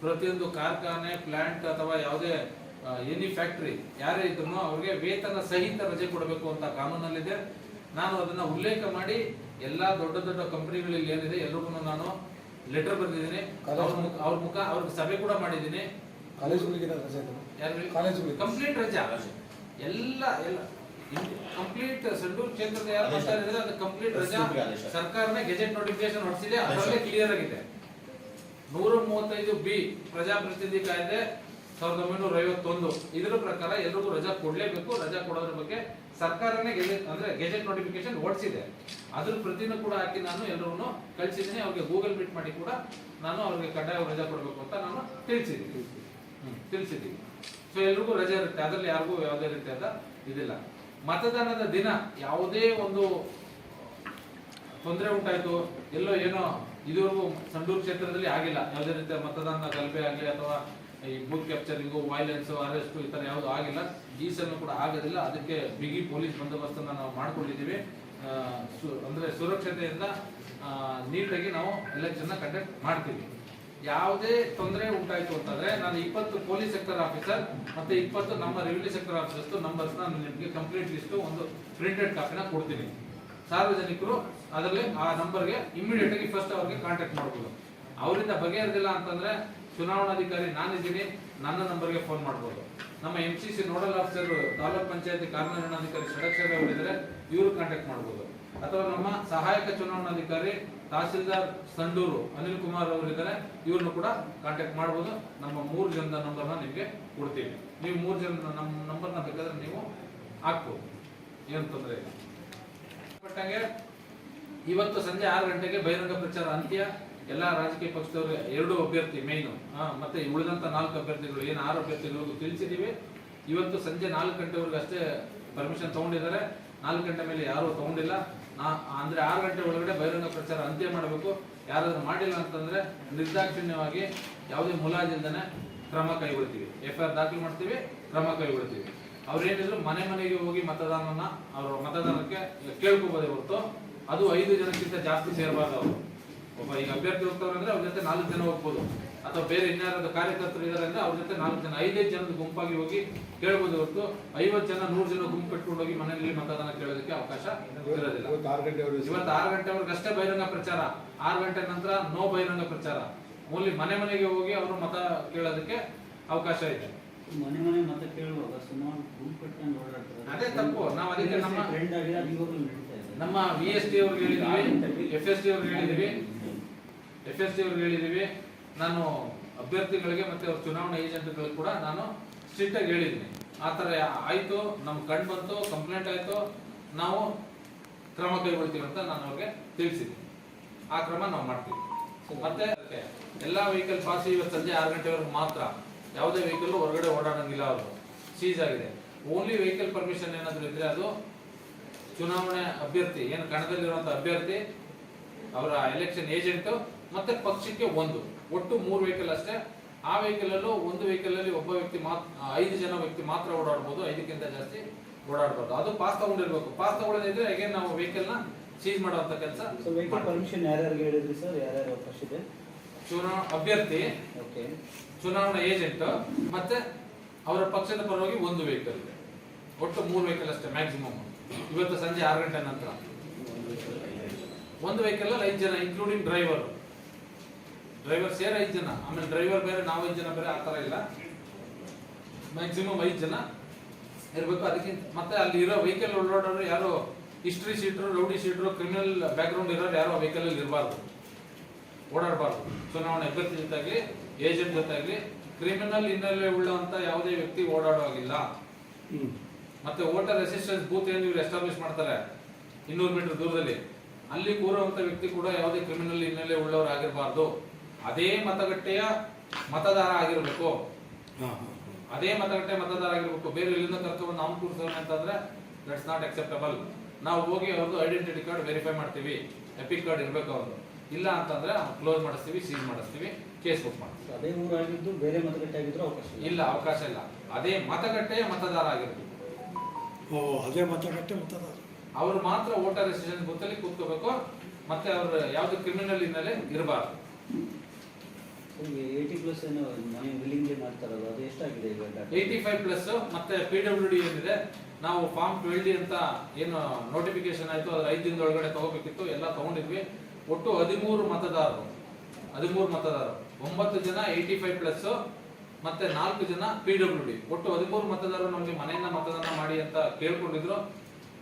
ಪ್ರತಿಯೊಂದು ಕಾರ್ಖಾನೆ ಪ್ಲಾಂಟ್ ಅಥವಾ ಯಾವುದೇ ಎನಿ ಫ್ಯಾಕ್ಟ್ರಿ ಯಾರೇ ಇದ್ರು ಅವ್ರಿಗೆ ವೇತನ ಸಹಿತ ರಜೆ ಕೊಡಬೇಕು ಅಂತ ಕಾನೂನಲ್ಲಿದೆ. ನಾನು ಅದನ್ನು ಉಲ್ಲೇಖ ಮಾಡಿ, ಎಲ್ಲ ದೊಡ್ಡ ದೊಡ್ಡ ಕಂಪನಿಗಳಲ್ಲಿ ಏನಿದೆ ಎಲ್ರಿಗೂ ನಾನು ಲೆಟರ್ ಬರೆದಿದ್ದೀನಿ. ಅವ್ರ ಮುಖ ಅವ್ರ ಮುಖ ಅವ್ರಿಗೆ ಸಭೆ ಕೂಡ ಮಾಡಿದ್ದೀನಿ. ಕಾಲೇಜುಗಳಿಗೆ. ಕಂಪ್ಲೀಟ್ ರಜಾ ಎಲ್ಲ ಎಲ್ಲ ಕಂಪ್ಲೀಟ್ ಸಂಡೂರು ಕ್ಷೇತ್ರದ ಯಾರು ಬರ್ತಾ ಅಂದ್ರೆ ಅದು ಕಂಪ್ಲೀಟ್ ರಜಾ. ಸರ್ಕಾರನೇ ಗೆಜೆಟ್ ನೋಟಿಫಿಕೇಶನ್ ಹೊರಡಿಸಿದೆ ಅದರಲ್ಲೇ ಕ್ಲಿಯರ್ ಆಗಿದೆ ನೂರ ಮೂವತ್ತೈದು ಬಿ ಪ್ರಜಾಪ್ರತಿನಿಧಿ ಕಾಯ್ದೆ ಸಾವಿರದ ಒಂಬೈನೂರ ಐವತ್ತೊಂದು ಇದರ ಪ್ರಕಾರ ಎಲ್ರಿಗೂ ರಜಾ ಕೊಡಲೇಬೇಕು. ರಜಾ ಕೊಡೋದ್ರ ಬಗ್ಗೆ ಸರ್ಕಾರನೇ ಗೆಜೆಟ್ ಅಂದ್ರೆ ಗೆಜೆಟ್ ನೋಟಿಫಿಕೇಶನ್ ಓಡಿಸಿದೆ ಅದ್ರ ಪ್ರತಿನೂ ಕೂಡ ಹಾಕಿ ನಾನು ಎಲ್ಲರೂ ಕಳಿಸಿದ್ದೀನಿ. ಅವ್ರಿಗೆ ಗೂಗಲ್ ಮೀಟ್ ಮಾಡಿ ಕೂಡ ನಾನು ಅವ್ರಿಗೆ ಕಡ್ಡಾಯ ರಜಾ ಕೊಡಬೇಕು ಅಂತ ನಾನು ತಿಳಿಸಿದ್ದೀನಿ. ತಿಳಿಸಿದ್ದೀನಿ. ಸೊ ಎಲ್ರಿಗೂ ರಜೆ ಇರುತ್ತೆ. ಅದ್ರಲ್ಲಿ ಯಾರಿಗೂ ಯಾವುದೇ ರೀತಿಯಾದ ಇದಿಲ್ಲ. ಮತದಾನದ ದಿನ ಯಾವುದೇ ಒಂದು ತೊಂದರೆ ಉಂಟಾಯ್ತು, ಎಲ್ಲೋ ಏನೋ ಇದುವರೆಗೂ ಸಂಡೂರು ಕ್ಷೇತ್ರದಲ್ಲಿ ಆಗಿಲ್ಲ. ಯಾವುದೇ ರೀತಿಯ ಮತದಾನ ಗಲಭೆ ಆಗಲಿ ಅಥವಾ ಈ ಬೂತ್ ಕ್ಯಾಪ್ಚರಿಂಗು ವೈಲೆನ್ಸ್ ಅರೆಸ್ಟು ಈ ಥರ ಯಾವುದು ಆಗಿಲ್ಲ. ಈ ಕೂಡ ಆಗೋದಿಲ್ಲ. ಅದಕ್ಕೆ ಬಿಗಿ ಪೊಲೀಸ್ ಬಂದೋಬಸ್ತನ್ನ ನಾವು ಮಾಡ್ಕೊಂಡಿದ್ದೀವಿ. ಅಂದ್ರೆ ಸುರಕ್ಷತೆಯಿಂದ ನೀಟಾಗಿ ನಾವು ಎಲೆಕ್ಷನ್ ಕಂಡಕ್ಟ್ ಮಾಡ್ತೀವಿ. ಯಾವುದೇ ತೊಂದರೆ ಉಂಟಾಯಿತು ಅಂತಂದ್ರೆ, ನಾನು ಇಪ್ಪತ್ತು ಪೊಲೀಸ್ ಸೆಕ್ಟರ್ ಆಫೀಸರ್ ಮತ್ತೆ ಇಪ್ಪತ್ತು ನಮ್ಮ ರೆವಿನ್ಯೂ ಸೆಕ್ಟರ್ ಆಫೀಸರ್ಸ್ ನಂಬರ್ಸ್ನ ನಾನು ನಿಮಗೆ ಕಂಪ್ಲೀಟ್ ಲಿಸ್ಟ್ ಒಂದು ಪ್ರಿಂಟೆಡ್ ಕಾಪಿನ ಕೊಡ್ತೀನಿ. ಸಾರ್ವಜನಿಕರು ಅದರಲ್ಲಿ ಆ ನಂಬರ್ಗೆ ಇಮಿಡಿಯೇಟ್ ಆಗಿ ಫಸ್ಟ್ ಅವ್ರಿಗೆ ಕಾಂಟ್ಯಾಕ್ಟ್ ಮಾಡ್ಬೋದು. ಅವರಿಂದ ಬಗೆಹರಿದಿಲ್ಲ ಅಂತಂದ್ರೆ ಚುನಾವಣಾಧಿಕಾರಿ ನಾನಿದ್ದೀನಿ, ನನ್ನ ನಂಬರ್ಗೆ ಫೋನ್ ಮಾಡ್ಬೋದು. ನಮ್ಮ M C C nodal officer, taluk ಪಂಚಾಯತಿ ಕಾರ್ಯನಿರ್ವಹಣಾಧಿಕಾರಿ ಷಡಕ್ಷರ ಅವರಿದ್ದಾರೆ, ಇವರು ಕಾಂಟ್ಯಾಕ್ಟ್ ಮಾಡ್ಬೋದು. ಅಥವಾ ನಮ್ಮ ಸಹಾಯಕ ಚುನಾವಣಾಧಿಕಾರಿ ತಹಸೀಲ್ದಾರ್ ಸಂಡೂರು ಅನಿಲ್ ಕುಮಾರ್ ಅವರಿದ್ದಾರೆ, ಇವ್ರನ್ನು ಕೂಡ ಕಾಂಟ್ಯಾಕ್ಟ್ ಮಾಡ್ಬೋದು. ನಮ್ಮ ಮೂರು ಜನದ ನಂಬರ್ನ ನಿಮಗೆ ಕೊಡ್ತೀವಿ. ನೀವು ಮೂರು ಜನ ನಮ್ಮ ನಂಬರ್ನ ಬೇಕಾದ್ರೆ ನೀವು ಹಾಕ್ಬೋದು. ಏನು ತೊಂದರೆ ಇಲ್ಲ. ಇವತ್ತು ಸಂಜೆ ಆರು ಗಂಟೆಗೆ ಬಹಿರಂಗ ಪ್ರಚಾರ ಅಂತ್ಯ. ಎಲ್ಲ ರಾಜಕೀಯ ಪಕ್ಷದವರು ಎರಡು ಅಭ್ಯರ್ಥಿ ಮೇಯ್ನು ಮತ್ತೆ ಉಳಿದಂತ ನಾಲ್ಕು ಅಭ್ಯರ್ಥಿಗಳು ಏನು? ಆರು ಅಭ್ಯರ್ಥಿಗಳು ತಿಳಿಸಿದೀವಿ. ಇವತ್ತು ಸಂಜೆ ನಾಲ್ಕು ಗಂಟೆವರೆಗೂ ಅಷ್ಟೇ ಪರ್ಮಿಷನ್ ತಗೊಂಡಿದ್ದಾರೆ. ನಾಲ್ಕು ಗಂಟೆ ಮೇಲೆ ಯಾರು ತಗೊಂಡಿಲ್ಲ. ನಾ ಅಂದ್ರೆ ಆರು ಗಂಟೆ ಒಳಗಡೆ ಬಹಿರಂಗ ಪ್ರಚಾರ ಅಂತ್ಯ ಮಾಡಬೇಕು. ಯಾರಾದ್ರೂ ಮಾಡಿಲ್ಲ ಅಂತಂದ್ರೆ ನಿರ್ದಾಕ್ಷಿಣ್ಯವಾಗಿ ಯಾವುದೇ ಮುಲಾಜಿಲ್ದನೆ ಕ್ರಮ ಕೈಗೊಳ್ತೀವಿ. ಎಫ್ ಆರ್ ದಾಖಲು ಮಾಡ್ತೀವಿ, ಕ್ರಮ ಕೈಗೊಳ್ತೀವಿ. ಅವ್ರೇನಿದ್ರು ಮನೆ ಮನೆಗೆ ಹೋಗಿ ಮತದಾನನ, ಅವ್ರ ಮತದಾನಕ್ಕೆ ಕೇಳ್ಕೋಬೋದೇ ಹೊರತು. ಅದು ಐದು ಜನಕ್ಕಿಂತ ಜಾಸ್ತಿ ಸೇರಬಾರ್ದು ಅವರು. ಒಬ್ಬ ಈಗ ಅಭ್ಯರ್ಥಿ ಹೋಗ್ತಾವ್ರೆ ಅಂದ್ರೆ ಅವ್ರ ಜೊತೆ ನಾಲ್ಕು ಜನ ಹೋಗ್ಬೋದು. ಅಥವಾ ಬೇರೆ ಇನ್ಯಾರಾದ್ರೂ ಕಾರ್ಯಕರ್ತರು ಇದಾರೆ ಅಂದ್ರೆ ಅವ್ರ ಜೊತೆ ನಾಲ್ಕು ಜನ ಐದೈದು ಜನದ ಗುಂಪಾಗಿ ಹೋಗಿ ಕೇಳ್ಬೋದು ಹೊರತು ಐವತ್ತು ಜನ ನೂರು ಜನ ಗುಂಪು ಕಟ್ಕೊಂಡು ಹೋಗಿ ಮನೆಯಲ್ಲಿ ಮತದಾನ ಕೇಳೋದಕ್ಕೆ ಅವಕಾಶ ಇರೋದಿಲ್ಲ. ಇವತ್ತು ಆರು ಗಂಟೆ ಇವತ್ತು ಆರು ಗಂಟೆವರೆಗೆ ಅಷ್ಟೇ ಬಹಿರಂಗ ಪ್ರಚಾರ. ಆರು ಗಂಟೆ ನಂತರ ನೋ ಬಹಿರಂಗ ಪ್ರಚಾರ. ಓನ್ಲಿ ಮನೆ ಮನೆಗೆ ಹೋಗಿ ಅವರು ಮತ ಕೇಳೋದಕ್ಕೆ ಅವಕಾಶ ಇದೆ. ಮನೆ ಮನೆ ಮತ ಕೇಳುವಾಗ ಸುಮಾರು ಗುಂಪು ಕಟ್ಕೊಂಡು ಓಡಾಡ್ತಾರೆ. ಅದೇ ತಪ್ಪು. ನಾವು ಅದಕ್ಕೆ ನಮ್ಮ- ನಮ್ಮ ವಿ ಎಸ್ ಟಿ ಅವ್ರಿಗೆ ಹೇಳಿದೀವಿ ಎಫ್ ಎಸ್ ಟಿ ಅವ್ರಿಗೆ ಹೇಳಿದೀವಿ. ಎಫ್ ಎಸ್ ಅವ್ರಿಗೆ ಹೇಳಿದೀವಿ. ನಾನು ಅಭ್ಯರ್ಥಿಗಳಿಗೆ ಮತ್ತೆ ಅವ್ರ ಚುನಾವಣಾ ಏಜೆಂಟ್ಗಳಿಗೆ ಕೂಡ ನಾನು ಸ್ಟ್ರಿಕ್ಟಾಗಿ ಹೇಳಿದ್ದೀನಿ ಆ ಥರ ಆಯಿತು ನಮ್ಗೆ ಕಂಡು ಬಂತು ಕಂಪ್ಲೇಂಟ್ ಆಯಿತು. ನಾವು ಕ್ರಮ ಕೈಗೊಳ್ತೀವಿ ಅಂತ ನಾನು ಅವ್ರಿಗೆ ತಿಳಿಸಿದ್ದೀನಿ ಆ ಕ್ರಮ ನಾವು ಮಾಡ್ತೀವಿ. ಮತ್ತೆ ಎಲ್ಲ ವೆಹಿಕಲ್ ಪಾಸ್ ಇವತ್ತು ಸಂಜೆ ಆರು ಗಂಟೆವರೆಗೂ ಮಾತ್ರ. ಯಾವುದೇ ವೆಹಿಕಲ್ ಹೊರಗಡೆ ಓಡಾಡೋಂಗಿಲ್ಲ ಅವರು. ಸೀಸ್ ಆಗಿದೆ. ಓನ್ಲಿ ವೆಹಿಕಲ್ ಪರ್ಮಿಷನ್ ಏನಾದರೂ ಇದ್ರೆ ಅದು ಚುನಾವಣೆ ಅಭ್ಯರ್ಥಿ ಏನು ಕಣದಲ್ಲಿರುವಂಥ ಅಭ್ಯರ್ಥಿ ಅವರ ಎಲೆಕ್ಷನ್ ಏಜೆಂಟ್ ಮತ್ತೆ ಪಕ್ಷಕ್ಕೆ ಒಂದು. ಒಟ್ಟು ಮೂರು ವೆಹಿಕಲ್ ಅಷ್ಟೇ. ಆ ವೆಹಿಕಲ್ ಅಲ್ಲೂ ಒಂದು ವೆಹಿಕಲ್ ಅಲ್ಲಿ ಒಬ್ಬ ವ್ಯಕ್ತಿ ಮಾತ್ರ ಐದು ಜನ ವ್ಯಕ್ತಿ ಮಾತ್ರ ಓಡಾಡ್ಬೋದು. ಐದಕ್ಕಿಂತ ಜಾಸ್ತಿ ಓಡಾಡಬಹುದು ಅದು ಪಾಸ್ ತಗೊಂಡಿರ್ಬೇಕು. ಪಾಸ್ ತಗೊಂಡಿದ್ರೆ ಅಗೇನ್ ನಾವು ವೆಹಿಕಲ್ನ ಸೀಸ್ ಮಾಡುವಂತ ಕೆಲಸ ಪರ್ಮಿಷನ್ ಯಾರ್ಯಾರಿಗೆ ಹೇಳಿದ್ರಿ ಸರ್ ಯಾರ್ಯಾರು ಅವಕಾಶ ಇದೆ? ಚುನಾವಣಾ ಅಭ್ಯರ್ಥಿ ಓಕೆ. ಚುನಾವಣಾ ಏಜೆಂಟ್ ಮತ್ತೆ ಅವರ ಪಕ್ಷದ ಪರವಾಗಿ ಒಂದು ವೆಹಿಕಲ್ ಇದೆ ಒಟ್ಟು ಮೂರು ವೆಹಿಕಲ್ ಅಷ್ಟೇ ಮ್ಯಾಕ್ಸಿಮಮ್ ಇವತ್ತು ಸಂಜೆ ಆರು ಗಂಟೆ ನಂತರ. ಒಂದು ವೆಹಿಕಲ್ ಅಲ್ಲಿ ಐದು ಜನ ಇನ್ಕ್ಲೂಡಿಂಗ್ ಡ್ರೈವರ್ ಡ್ರೈವರ್ ಸೇರ್ ಐದು ಜನ. ಆಮೇಲೆ ಡ್ರೈವರ್ ಬೇರೆ ನಾವು ಐದು ಜನ ಬೇರೆ ಆ ಥರ ಇಲ್ಲ. ಮ್ಯಾಕ್ಸಿಮಮ್ ಐದು ಜನ ಇರಬೇಕು ಅದಕ್ಕಿಂತ. ಮತ್ತೆ ಅಲ್ಲಿ ಇರೋ ವೆಹಿಕಲ್ ಓಡಾಡೋರು ಯಾರು history sheeter rowdy sheeter criminal background ಇರೋರು ಯಾರು ಆ ವೆಹಿಕಲ್ ಅಲ್ಲಿ ಇರಬಾರ್ದು. ಓಡಾಡಬಾರ್ದು. ಚುನಾವಣೆ ಅಭ್ಯರ್ಥಿ ಜೊತೆಗ್ಲಿ ಏಜೆಂಟ್ ಜೊತೆಗ್ಲಿ ಕ್ರಿಮಿನಲ್ ಹಿನ್ನೆಲೆ ಉಳ್ಳಂತ ಯಾವುದೇ ವ್ಯಕ್ತಿ ಓಡಾಡುವಾಗಿಲ್ಲ ಆಗಿಲ್ಲ ಮತ್ತೆ ವೋಟರ್ ಅಸಿಸ್ಟೆನ್ಸ್ ಬೂತ್ ಏನು ಇವ್ರು ಎಸ್ಟಾಬ್ಲಿಷ್ ಮಾಡ್ತಾರೆ? ಇನ್ನೂರು ಮೀಟರ್ ದೂರದಲ್ಲಿ. ಅಲ್ಲಿ ಕೂರುವಂತ ವ್ಯಕ್ತಿ ಕೂಡ ಯಾವುದೇ ಕ್ರಿಮಿನಲ್ ಹಿನ್ನೆಲೆ ಉಳ್ಳವರು ಆಗಿರಬಾರ್ದು ಅದೇ ಮತಗಟ್ಟೆಯ ಮತದಾರ ಆಗಿರ್ಬೇಕು. ಅದೇ ಮತಗಟ್ಟೆ ಮತದಾರ ಆಗಿರಬೇಕು. ಬೇರೆ ಇಲ್ಲಿಂದ ಕರ್ಕೊಂಡು ನಾವು ಕೂರಿಸೋಣ ಅಂತಂದ್ರೆ ದಟ್ಸ್ ನಾಟ್ ಅಕ್ಸೆಪ್ಟಬಲ್ ನಾವು ಹೋಗಿ ಅವ್ರದ್ದು ಐಡೆಂಟಿಟಿ ಕಾರ್ಡ್ ವೆರಿಫೈ ಮಾಡ್ತೀವಿ. ಎಪಿಕ್ ಕಾರ್ಡ್ ಇರಬೇಕು ಅವ್ರದ್ದು. ಇಲ್ಲ ಅಂತಂದ್ರೆ ಕ್ಲೋಸ್ ಮಾಡಿಸ್ತೀವಿ ಸೀಲ್ ಮಾಡಿಸ್ತೀವಿ ಕೇಸ್ ಬುಕ್ ಮಾಡ್ತೀವಿ ಅದೇ ಊರಾಗಿದ್ದು ಬೇರೆ ಮತಗಟ್ಟೆ ಆಗಿದ್ರು ಅವಕಾಶ ಇಲ್ಲ. ಅವಕಾಶ ಇಲ್ಲ. ಅದೇ ಮತಗಟ್ಟೆಯ ಮತದಾರ ಆಗಿರ್ಬೇಕು. ಓ ಅದೇ ಮತಗಟ್ಟೆ ಮತದಾರ. ಅವರು ಮಾತ್ರ ವೋಟರ್ ರೆಸಿಸ್ಟೆನ್ಸ್ ಬೂತ್ ಕೂತ್ಕೋಬೇಕು. ಮತ್ತೆ ಅವ್ರ ಯಾವ್ದು ಕ್ರಿಮಿನಲ್ ಹಿನ್ನೆಲೆ ಇರಬಾರ್ದು. ಈಗ ಏಯ್ಟಿ ಪ್ಲಸ್ ಏನೋ ಮನೆ ಮಾಡ್ತಾರಲ್ಲ ಅದು ಎಷ್ಟಾಗಿದೆ ಈಗ? ಏಯ್ಟಿ ಫೈವ್ ಪ್ಲಸ್ ಮತ್ತೆ ಪಿ ಏನಿದೆ, ನಾವು ಫಾರ್ಮ್ ಟ್ವೆಲ್ ಡಿ ಅಂತ ಏನು ನೋಟಿಫಿಕೇಶನ್ ಆಯ್ತು, ಅದ್ರ ಐದು ದಿನದ ಒಳಗಡೆ ತಗೋಬೇಕಿತ್ತು, ಎಲ್ಲ ತಗೊಂಡಿದ್ವಿ. ಒಟ್ಟು ಹದಿಮೂರು ಮತದಾರರು ಹದಿಮೂರು ಮತದಾರರು. ಒಂಬತ್ತು ಜನ ಏಯ್ಟಿ ಫೈವ್ ಪ್ಲಸ್ ಮತ್ತೆ ನಾಲ್ಕು ಜನ ಪಿ ಡಬ್ಲ್ಯೂ ಡಿ ಒಟ್ಟು ಹದಿಮೂರು ಮತದಾರರು ನಮಗೆ ಮನೆಯನ್ನ ಮತದಾನ ಮಾಡಿ ಅಂತ ಕೇಳ್ಕೊಂಡಿದ್ರು.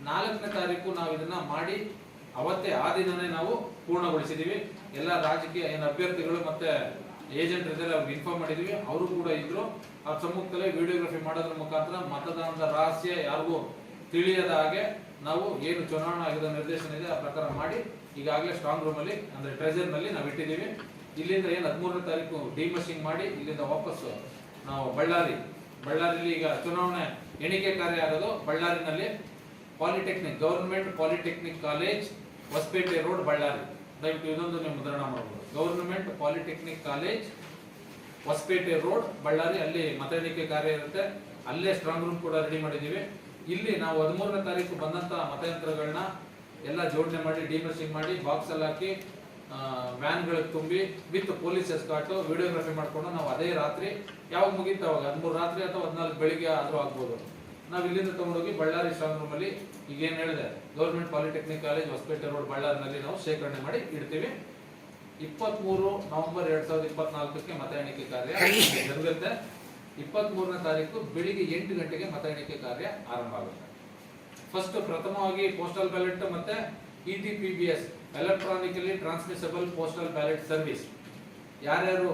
ನಾಲ್ಕನೇ ತಾರೀಕು ನಾವು ಇದನ್ನ ಮಾಡಿ, ಅವತ್ತೇ ಆ ದಿನನೇ ನಾವು ಪೂರ್ಣಗೊಳಿಸಿದೀವಿ. ಎಲ್ಲ ರಾಜಕೀಯ, ಏನು ಅಭ್ಯರ್ಥಿಗಳು ಮತ್ತೆ ಏಜೆಂಟ್ ಇದ್ದಾರೆ ಅವ್ರಿಗೆ ಇನ್ಫಾರ್ಮ್ ಮಾಡಿದೀವಿ. ಅವರು ಕೂಡ ಇದ್ರು. ಅವ್ರ ಸಮ್ಮುಖದಲ್ಲೇ ವಿಡಿಯೋಗ್ರಫಿ ಮಾಡೋದ್ರ ಮುಖಾಂತರ ಮತದಾನದ ರಹಸ್ಯ ಯಾರಿಗೂ ತಿಳಿಯದ ಹಾಗೆ ನಾವು ಏನು ಚುನಾವಣಾ ಆಗಿದ ನಿರ್ದೇಶನ ಇದೆ ಆ ಪ್ರಕಾರ ಮಾಡಿ ಈಗಾಗಲೇ ಸ್ಟ್ರಾಂಗ್ ರೂಮ್ ಅಲ್ಲಿ, ಅಂದ್ರೆ ಟ್ರೆಜರ್ನಲ್ಲಿ ನಾವು ಇಟ್ಟಿದ್ದೀವಿ. ಇಲ್ಲಿಂದ ಏನು ಹದಿಮೂರನೇ ತಾರೀಕು ಡಿಮಶಿಂಗ್ ಮಾಡಿ ಇಲ್ಲಿಂದ ವಾಪಸ್ ನಾವು ಬಳ್ಳಾರಿ. ಬಳ್ಳಾರಿಯಲ್ಲಿ ಈಗ ಚುನಾವಣೆ ಎಣಿಕೆ ಕಾರ್ಯ ಆಗೋದು ಬಳ್ಳಾರಿನಲ್ಲಿ. Polytechnic government polytechnic college Hosapete road Ballari. ದಯವಿಟ್ಟು ಇದೊಂದು ನೀವು ಮುದ್ರಣ ಮಾಡಬಹುದು government polytechnic college, Hosapete road, Ballari, ಅಲ್ಲಿ ಮತ ಎಣಿಕೆ ಕಾರ್ಯ ಇರುತ್ತೆ. ಅಲ್ಲೇ ಸ್ಟ್ರಾಂಗ್ ರೂಮ್ ಕೂಡ ರೆಡಿ ಮಾಡಿದ್ದೀವಿ. ಇಲ್ಲಿ ನಾವು ಹದಿಮೂರನೇ ತಾರೀಕು ಬಂದಂತ ಮತಯಂತ್ರಗಳನ್ನ ಎಲ್ಲ ಜೋಡಣೆ ಮಾಡಿ ಡಿಮರ್ಸಿಂಗ್ ಮಾಡಿ ಬಾಕ್ಸ್ ಅಲ್ಲಿ ಹಾಕಿ ವ್ಯಾನ್ಗಳಿಗೆ ತುಂಬಿ ವಿತ್ ಪೊಲೀಸ್ ಎಸ್ಕಾಟು ವಿಡಿಯೋಗ್ರಫಿ ಮಾಡಿಕೊಂಡು ನಾವು ಅದೇ ರಾತ್ರಿ ಯಾವಾಗ ಮುಗೀತು ಹದಿಮೂರು ರಾತ್ರಿ ಅಥವಾ ಹದಿನಾಲ್ಕು ಬೆಳಿಗ್ಗೆ ಆದ್ರೂ ಆಗ್ಬೋದು. ನಾವು ಇಲ್ಲಿಂದ ತಗೊಂಡೋಗಿ ಬಳ್ಳಾರಿ ಸ್ಟ್ರಾಂಗ್ ರೂಮ್ ಅಲ್ಲಿ ಈಗ ಏನ್ ಹೇಳಿದೆ, government polytechnic college Hosapete road ಬಳ್ಳಾರಿನಲ್ಲಿ ನಾವು ಶೇಖರಣೆ ಮಾಡಿ ಇಡ್ತೀವಿ. ಇಪ್ಪತ್ಮೂರು ನವೆಂಬರ್ ಎರಡ್ ಸಾವಿರದ ಇಪ್ಪತ್ನಾಲ್ಕಕ್ಕೆ ಮತ ಎಣಿಕೆ ಕಾರ್ಯ ಜರುಗುತ್ತೆ. ಇಪ್ಪತ್ತ್ ಮೂರನೇ ತಾರೀಕು ಬೆಳಿಗ್ಗೆ ಎಂಟು ಗಂಟೆಗೆ ಮತ ಎಣಿಕೆ ಕಾರ್ಯ ಆರಂಭ ಆಗುತ್ತೆ. ಫಸ್ಟ್ ಪ್ರಥಮವಾಗಿ ಪೋಸ್ಟಲ್ ಬ್ಯಾಲೆಟ್ ಮತ್ತೆ E T P B S electronically transmissible postal ballot service ಯಾರ್ಯಾರು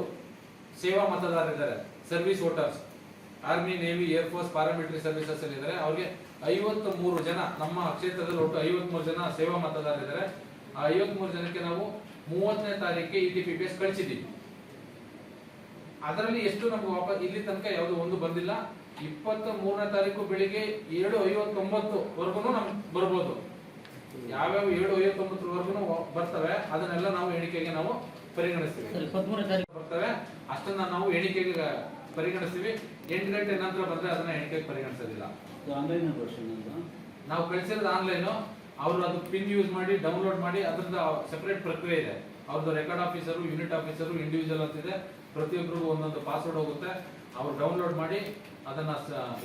ಸೇವಾ ಮತದಾರರಿದ್ದಾರೆ service voters army navy air force paramilitary services ಅಲ್ಲಿ ಇದ್ದಾರೆ ಅವ್ರಿಗೆ ಐವತ್ತ್ ಮೂರು ಜನ ನಮ್ಮ ಕ್ಷೇತ್ರದಲ್ಲಿ ಒಟ್ಟು ಐವತ್ಮೂರು ಜನ ಸೇವಾ ಮತದಾರರಿದ್ದಾರೆ ಆ ಐವತ್ಮೂರು ಜನಕ್ಕೆ ನಾವು ಮೂವತ್ತನೇ ತಾರೀಕಿಗೆ E T P P S ಕಳಿಸಿದ್ದೀವಿ ಅದರಲ್ಲಿ ಎಷ್ಟು ನಮ್ಗೆ ವಾಪಸ್ ಇಲ್ಲಿ ತನಕ ಯಾವುದು ಒಂದು ಬಂದಿಲ್ಲ. ಇಪ್ಪತ್ತ ಮೂರನೇ ತಾರೀಕು ಬೆಳಿಗ್ಗೆ ಏಳು ಐವತ್ತೊಂಬತ್ತು ವರ್ಗುನು ನಮ್ಗೆ ಬರ್ಬೋದು. ಯಾವ್ಯಾವ ಏಳು ಐವತ್ತೊಂಬತ್ತರವರೆಗೂ ಬರ್ತವೆ ಅದನ್ನೆಲ್ಲ ನಾವು ಎಣಿಕೆಗೆ ನಾವು ಪರಿಗಣಿಸ್ತೀವಿ. ಬರ್ತವೆ ಅಷ್ಟನ್ನ ನಾವು ಎಣಿಕೆಗೆ ಪರಿಗಣಿಸ್ತೀವಿ. ಎಂಟು ಗಂಟೆ ನಂತರ ಬಂದ್ರೆ ಅದನ್ನ ಎಂಟಕ್ಕೆ ಪರಿಗಣಿಸೋದಿಲ್ಲ. ಆನ್ಲೈನ್ ವರ್ಷನ್ ಅಂತ ನಾವು ಕಳಿಸಿರೋದು ಆನ್ಲೈನು ಅವರು ಅದು ಪಿನ್ ಯೂಸ್ ಮಾಡಿ ಡೌನ್ಲೋಡ್ ಮಾಡಿ ಅದರದ ಸೆಪರೇಟ್ ಪ್ರಕ್ರಿಯೆ ಇದೆ. ಅವ್ರದ್ದು record officer unit officer individual ಅಂತಿದೆ ಪ್ರತಿಯೊಬ್ಬರಿಗೂ ಒಂದೊಂದು ಪಾಸ್ವರ್ಡ್ ಹೋಗುತ್ತೆ. ಅವ್ರು ಡೌನ್ಲೋಡ್ ಮಾಡಿ ಅದನ್ನ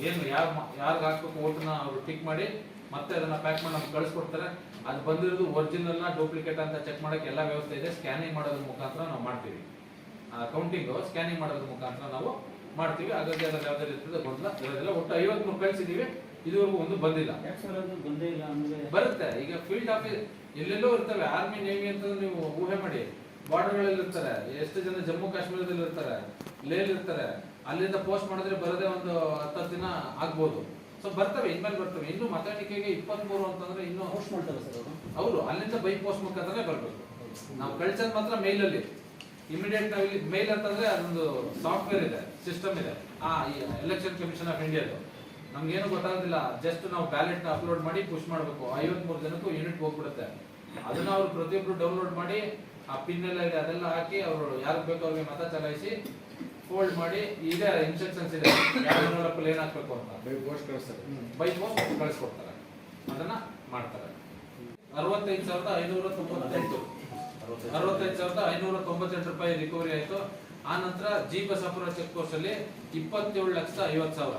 ಏನು ಯಾರು ಯಾರಿಗೆ ಹಾಕ್ಬೇಕು ಓಟನ್ನ ಅವರು ಟಿಕ್ ಮಾಡಿ ಮತ್ತೆ ಅದನ್ನ ಪ್ಯಾಕ್ ಮಾಡಿ ನಮ್ಗೆ ಕಳಿಸ್ಕೊಡ್ತಾರೆ. ಅದು ಬಂದಿರೋದು ಒರಿಜಿನಲ್ ಡೂಪ್ಲಿಕೇಟ್ ಅಂತ ಚೆಕ್ ಮಾಡಕ್ಕೆ ಎಲ್ಲ ವ್ಯವಸ್ಥೆ ಇದೆ. ಸ್ಕ್ಯಾನಿಂಗ್ ಮಾಡೋದ್ರ ಮುಖಾಂತರ ನಾವು ಮಾಡ್ತೀವಿ. ಕೌಂಟಿಂಗು ಸ್ಕ್ಯಾನಿಂಗ್ ಮಾಡೋದ್ರ ಮುಖಾಂತರ ನಾವು ಮಾಡ್ತೀವಿ. ಹಾಗಾಗಿ ಅದ್ರಲ್ಲಿ ಯಾವ್ದಾದ್ರು ಇರ್ತದೆ ಗೊಂದಲ ಇರೋದಿಲ್ಲ ಒಟ್ಟು ಐವತ್ಮೂರು ಕಳಿಸಿದೀವಿ ಇದುವರೆಗೂ ಒಂದು ಬಂದಿಲ್ಲ. ಯಾಕೆ ಸರ್ ಅದು ಬಂದೇ ಇಲ್ಲ? ಅಂದ್ರೆ ಬರುತ್ತೆ. ಈಗ ಫೀಲ್ಡ್ ಆಫೀಸ್ ಎಲ್ಲೆಲ್ಲೋ ಇರ್ತವೆ. ಆರ್ಮಿ ನೇವಿ ಅಂತ ನೀವು ಊಹೆ ಮಾಡಿ. ಬಾರ್ಡರ್ಗಳಲ್ಲಿ ಇರ್ತಾರೆ ಎಷ್ಟು ಜನ ಜಮ್ಮು ಕಾಶ್ಮೀರದಲ್ಲಿ ಇರ್ತಾರೆ ಲೇಲ್ ಇರ್ತಾರೆ ಅಲ್ಲಿಂದ ಪೋಸ್ಟ್ ಮಾಡಿದ್ರೆ ಬರದೇ ಒಂದು ಹತ್ತು ದಿನ ಆಗ್ಬೋದು. ಸೊ ಬರ್ತವೆ. ಇನ್ಮೇಲೆ ಬರ್ತವೆ. ಇನ್ನು ಮತ ಎಣಿಕೆಗೆ ಇಪ್ಪತ್ಮೂರು ಅಂತಂದ್ರೆ ಇನ್ನು ಪೋಸ್ಟ್ ಮಾಡ್ತಾರೆ ಸರ್ ಅವರು. ಅಲ್ಲಿಂದ ಬೈ ಪೋಸ್ಟ್ ಮುಖಾಂತರ ಬರ್ಬೇಕು ನಾವು ಕಳ್ಸೋದು ಮಾತ್ರ ಮೇಲಲ್ಲಿ ಇಮಿಡಿಯೇಟ್ ಆಗಿ ಮೇಲ್ ಅಂತಂದ್ರೆ ಅದೊಂದು ಸಾಫ್ಟ್ವೇರ್ ಇದೆ ಸಿಸ್ಟಮ್ ಇದೆ. ಆ ಎಲೆಕ್ಷನ್ ಕಮಿಷನ್ ಆಫ್ ಇಂಡಿಯಾದು ನಮ್ಗೇನು ಗೊತ್ತಾಗೋದಿಲ್ಲ ಜಸ್ಟ್ ನಾವು ಬ್ಯಾಲೆಟ್ ಅಪ್ಲೋಡ್ ಮಾಡಿ ಪುಷ್ ಮಾಡಬೇಕು. ಐವತ್ಮೂರು ಜನಕ್ಕೂ ಯೂನಿಟ್ ಹೋಗ್ಬಿಡುತ್ತೆ. ಅದನ್ನ ಅವ್ರು ಪ್ರತಿಯೊಬ್ರು ಡೌನ್ಲೋಡ್ ಮಾಡಿ ಆ ಪಿನ್ ಎಲ್ಲ ಇದೆ ಅದೆಲ್ಲ ಹಾಕಿ ಅವರು ಯಾರು ಬೇಕೋ ಅವ್ರಿಗೆ ಮತ ಚಲಾಯಿಸಿ ಫೋಲ್ಡ್ ಮಾಡಿ ಇದೆ ಇನ್ಸ್ಟ್ರಕ್ಷನ್ಸ್ ಇದೆ. ಏನ್ ಹಾಕ್ಬೇಕು ಅಂತ. ಬೈ ಪೋಸ್ಟ್ ಕಳಿಸ್ತಾರೆ. ಬೈ ಪೋಸ್ಟ್ ಕಳಿಸ್ಕೊಡ್ತಾರೆ. ಅದನ್ನ ಮಾಡ್ತಾರೆ. ಅರವತ್ತೈದು ಸಾವಿರದ ಐನೂರ ತೊಂಬತ್ತೆಂಟು. ಅರವತ್ತೈದು. ಸಾವಿರದ ಐನೂರ ತೊಂಬತ್ತೆಂಟು ರೂಪಾಯಿ ರಿಕವರಿ ಆಯಿತು. ಆ ನಂತರ ಜಿ ಬಸಾಪುರ ಚೆಕ್ ಪೋಸ್ಟ್ ಅಲ್ಲಿ ಇಪ್ಪತ್ತೇಳು ಲಕ್ಷ ಐವತ್ತು ಸಾವಿರ.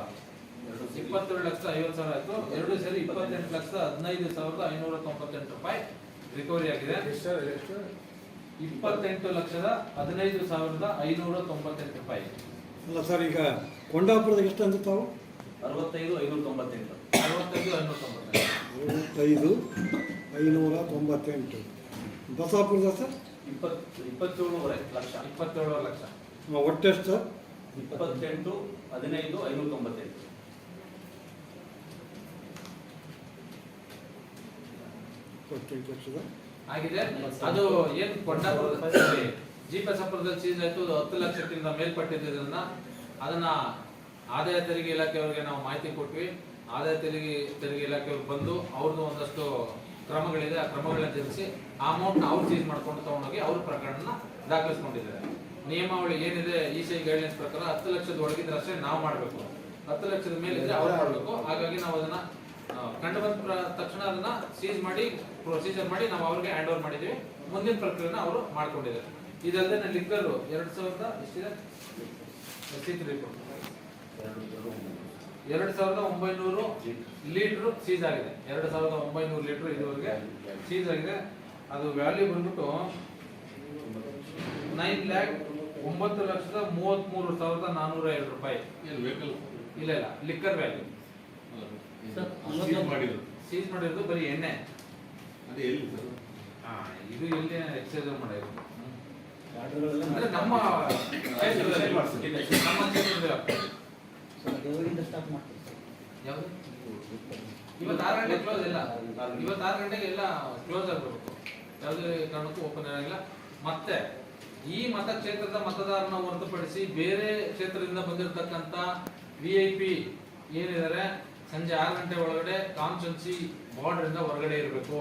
ಇಪ್ಪತ್ತೇಳು ಲಕ್ಷ ಐವತ್ತು ಸಾವಿರ ಆಯಿತು. ಎರಡು ಸೇರಿ. ಇಪ್ಪತ್ತೆಂಟು ಲಕ್ಷ ಹದಿನೈದು ಸಾವಿರದ ಐನೂರ ತೊಂಬತ್ತೆಂಟು ರೂಪಾಯಿ ರಿಕವರಿ ಆಗಿದೆ. ಇಪ್ಪತ್ತೆಂಟು ಲಕ್ಷದ ಹದಿನೈದು ಸಾವಿರದ ಐನೂರ ತೊಂಬತ್ತೆಂಟು ರೂಪಾಯಿ. ಅಲ್ಲ ಸರ್ ಈಗ ಕೊಂಡಾಪುರದ ಎಷ್ಟು ಅಂತ ತಾವು? ಅರವತ್ತೈದು ಐನೂರ ತೊಂಬತ್ತೆಂಟು ಅರವತ್ತೈದು ಐನೂರ ತೊಂಬತ್ತೆಂಟು ಅರವತ್ತೈದು ಐನೂರ ತೊಂಬತ್ತೆಂಟು ಬಸಾಪುರದ ಸರ್? ಇಪ್ಪತ್ತು ಇಪ್ಪತ್ತೇಳುವರೆ ಲಕ್ಷ ಇಪ್ಪತ್ತೇಳುವರೆ ಲಕ್ಷ. ಒಟ್ಟೆಷ್ಟು ಸರ್? ಇಪ್ಪತ್ತೆಂಟು ಹದಿನೈದು ಐನೂರ ತೊಂಬತ್ತೆಂಟು ಇಪ್ಪತ್ತೆಂಟು ಲಕ್ಷದ? ಆಗಿದೆ. ಅದು ಏನು ಕೊಂಡಾಪುರ ಜಿ ಪಿ ಚೀಸ್ ಸೀಸ್ ಆಯ್ತು ಹತ್ತು ಲಕ್ಷಕ್ಕಿಂತ ಮೇಲ್ಪಟ್ಟಿದ್ದನ್ನ ಅದನ್ನ ಆದಾಯ ತೆರಿಗೆ ಇಲಾಖೆಯವರಿಗೆ ನಾವು ಮಾಹಿತಿ ಕೊಟ್ವಿ. ಆದಾಯ ತೆರಿಗೆ ತೆರಿಗೆ ಇಲಾಖೆಯವರು ಬಂದು ಅವ್ರದ್ದು ಒಂದಷ್ಟು ಕ್ರಮಗಳಿದೆ, ಆ ಕ್ರಮಗಳನ್ನ ತಿಳಿಸಿ ಆ ಅಮೌಂಟ್ ಅವ್ರು ಸೀಸ್ ಮಾಡ್ಕೊಂಡು ತಗೊಂಡೋಗಿ ಅವ್ರ ಪ್ರಕರಣನ ದಾಖಲಿಸ್ಕೊಂಡಿದ್ದಾರೆ. ನಿಯಮಾವಳಿ ಏನಿದೆ ಇ ಸಿ ಗೈಡ್ಲೈನ್ಸ್ ಪ್ರಕಾರ ಹತ್ತು ಲಕ್ಷದ ಒಳಗಿದ್ರೆ ಅಷ್ಟೇ ನಾವು ಮಾಡಬೇಕು. ಹತ್ತು ಲಕ್ಷದ ಮೇಲಿದ್ರೆ ಅವ್ರು ಮಾಡಬೇಕು. ಹಾಗಾಗಿ ನಾವು ಅದನ್ನ ಕಂಡು ಬಂದ ತಕ್ಷಣ ಅದನ್ನ ಸೀಸ್ ಮಾಡಿ ಪ್ರೊಸೀಜರ್ ಮಾಡಿ ನಾವು ಅವ್ರಿಗೆ ಹ್ಯಾಂಡ್ ಓವರ್ ಮಾಡಿದೀವಿ ಮುಂದಿನ ಪ್ರಕ್ರಿಯೆನ ಅವರು ಮಾಡ್ಕೊಂಡಿದ್ದಾರೆ. ಇದಲ್ಲದೆ ಲಿಕ್ಕರ್ ಎರಡು ಸಾವಿರದ ಎಷ್ಟಿದೆ? ರಿಪೋರ್ಟ್ ಎರಡ್ ಸಾವಿರದ ಒಂಬೈನೂರು ಲೀಟರ್ ಸೀಸ್ ಆಗಿದೆ. ಎರಡು ಸಾವಿರದ ಒಂಬೈನೂರು ಲೀಟ್ರ್ ಇದುವರೆಗೆ ಸೀಸ್ ಆಗಿದೆ. ಅದು ವ್ಯಾಲ್ಯೂ ಬಂದ್ಬಿಟ್ಟು ನೈನ್ ಲ್ಯಾಕ್ ಒಂಬತ್ತು ಲಕ್ಷದ ಮೂವತ್ತ್ಮೂರು ಸಾವಿರದ ನಾನೂರ ಎರಡು ರೂಪಾಯಿ. ಇಲ್ಲ ಇಲ್ಲ ಲಿಕ್ಕರ್ ವ್ಯಾಲ್ಯೂ ಸರ್, ಸೀಲ್ ಮಾಡಿದ್ರು ಸೀಸ್ ಮಾಡಿರೋದು. ಬರೀ ಎಣ್ಣೆ. ಅದೇ ಎಲ್ಲಿ ಸರ್? ಆ, ಇದು ಎಲ್ಲಿ ಎಕ್ಸೈಸ್ ಮಾಡಿರೋದು? ನಮ್ಮ ನಮ್ಮ ಸರ್, ಸ್ಟಾರ್ಟ್ ಮಾಡ್ತೀವಿ. ಸರ್ ಯಾವ್ದು? ಇವತ್ತು ಆರು ಗಂಟೆ ಕ್ಲೋಸ್ ಇಲ್ಲ. ಇವತ್ತು ಆರು ಗಂಟೆಗೆ ಎಲ್ಲ ಕ್ಲೋಸ್ ಆಗ್ಬೇಕು ಯಾವುದೇ ಕಾರಣಕ್ಕೂ ಓಪನ್ ಇರೋಂಗಿಲ್ಲ ಮತ್ತೆ ಈ ಮತಕ್ಷೇತ್ರದ ಮತದಾರನ ಹೊರತುಪಡಿಸಿ ಬೇರೆ ಕ್ಷೇತ್ರದಿಂದ ಬಂದಿರತಕ್ಕಂತ ವಿ ಐ ಪಿ ಏನಿದ್ದಾರೆ ಸಂಜೆ ಆರು ಗಂಟೆ ಒಳಗಡೆ ಕಾನ್ಸ್ಟನ್ಸಿ ಬಾರ್ಡರ್ ಇಂದ ಹೊರಗಡೆ ಇರಬೇಕು.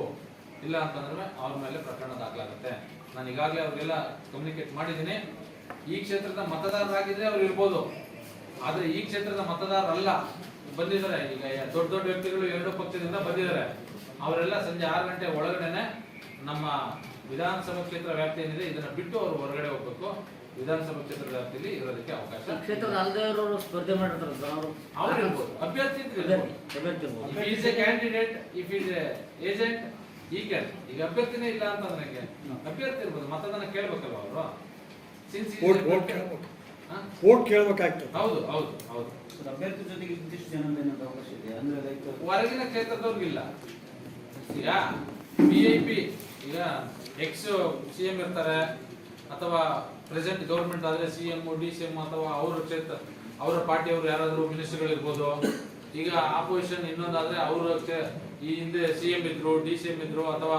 ಇಲ್ಲ ಅಂತಂದ್ರೆ ಅವ್ರ ಮೇಲೆ ಪ್ರಕರಣ ದಾಖಲಾಗುತ್ತೆ. ನಾನು ಈಗಾಗಲೇ ಅವ್ರಿಗೆಲ್ಲ ಕಮ್ಯುನಿಕೇಟ್ ಮಾಡಿದ್ದೀನಿ. ಈ ಕ್ಷೇತ್ರದ ಮತದಾರರಾಗಿದ್ರೆ ಅವ್ರು ಇರ್ಬೋದು. ಆದ್ರೆ ಈ ಕ್ಷೇತ್ರದ ಮತದಾರರಲ್ಲ ಬಂದಿದ್ದಾರೆ. ಈಗ ದೊಡ್ಡ ದೊಡ್ಡ ವ್ಯಕ್ತಿಗಳು ಎರಡು ಪಕ್ಷದಿಂದ ಬಂದಿದ್ದಾರೆ. ಅವರೆಲ್ಲ ಸಂಜೆ ಆರು ಗಂಟೆ ಒಳಗಡೆನೆ ನಮ್ಮ ವಿಧಾನಸಭಾ ಕ್ಷೇತ್ರ ವ್ಯಾಪ್ತಿ ಏನಿದೆ ಇದನ್ನ ಬಿಟ್ಟು ಅವರು ಹೊರಗಡೆ ಹೋಗ್ಬೇಕು. ವಿಧಾನಸಭಾ ಕ್ಷೇತ್ರ ವ್ಯಾಪ್ತಿಯಲ್ಲಿ ಇರೋದಕ್ಕೆ ಅವಕಾಶ ಕ್ಷೇತ್ರದ ಅಲ್ಲದೇ ಇರೋರು ಸ್ಪರ್ಧೆ ಮಾಡಿರ್ತಾರೆ ಅವರು. ಅವ್ರು ಇರ್ಬೋದು. ಅಭ್ಯರ್ಥಿ if he is a agent, he can. ಈಗ ಅಭ್ಯರ್ಥಿನೇ ಇಲ್ಲ ಅಂತ ನನಗೆ ಅಭ್ಯರ್ಥಿ ಇರ್ಬೋದು. ಮತದಾನ ಕೇಳ್ಬೇಕಲ್ಲ ಅವರು? ಸಿನ್ಸ್ ವೋಟ್ ಕೇಳಬೇಕಾಗ್ತದೆ ಕೇಳ್ಬೇಕು ಕೇಳ್ಬೇಕಾಗ್ತದೆ ಹೌದು. ಹೌದು ಹೌದು ಅಭ್ಯರ್ಥಿ ಜೊತೆಗೆ ಇಂತಿಷ್ಟು ಜನ ಏನಾದ್ರು ಅವಕಾಶ ಇದೆ. ಅಂದ್ರೆ ಹೊರಗಿನ ಕ್ಷೇತ್ರದವ್ರಿಗಿಲ್ಲ ಈಗ ಬಿ ಐ ಪಿ ಈಗ ಎಕ್ಸ್ ಸಿ ಎಂ ಇರ್ತಾರೆ ಅಥವಾ ಪ್ರೆಸೆಂಟ್ ಗೌರ್ಮೆಂಟ್ ಆದ್ರೆ C M D C M ಅಥವಾ ಅವರ ಕ್ಷೇತ್ರ ಅವರ ಪಾರ್ಟಿಯವರು ಯಾರಾದರೂ ಮಿನಿಸ್ಟರ್ಗಳು ಇರ್ಬೋದು ಈಗ ಆಪೋಸಿಷನ್ ಇನ್ನೊಂದಾದ್ರೆ ಅವರ ಈ ಹಿಂದೆ ಸಿ ಎಂ ಇದ್ರು ಡಿ ಸಿ ಎಂ ಇದ್ರು ಅಥವಾ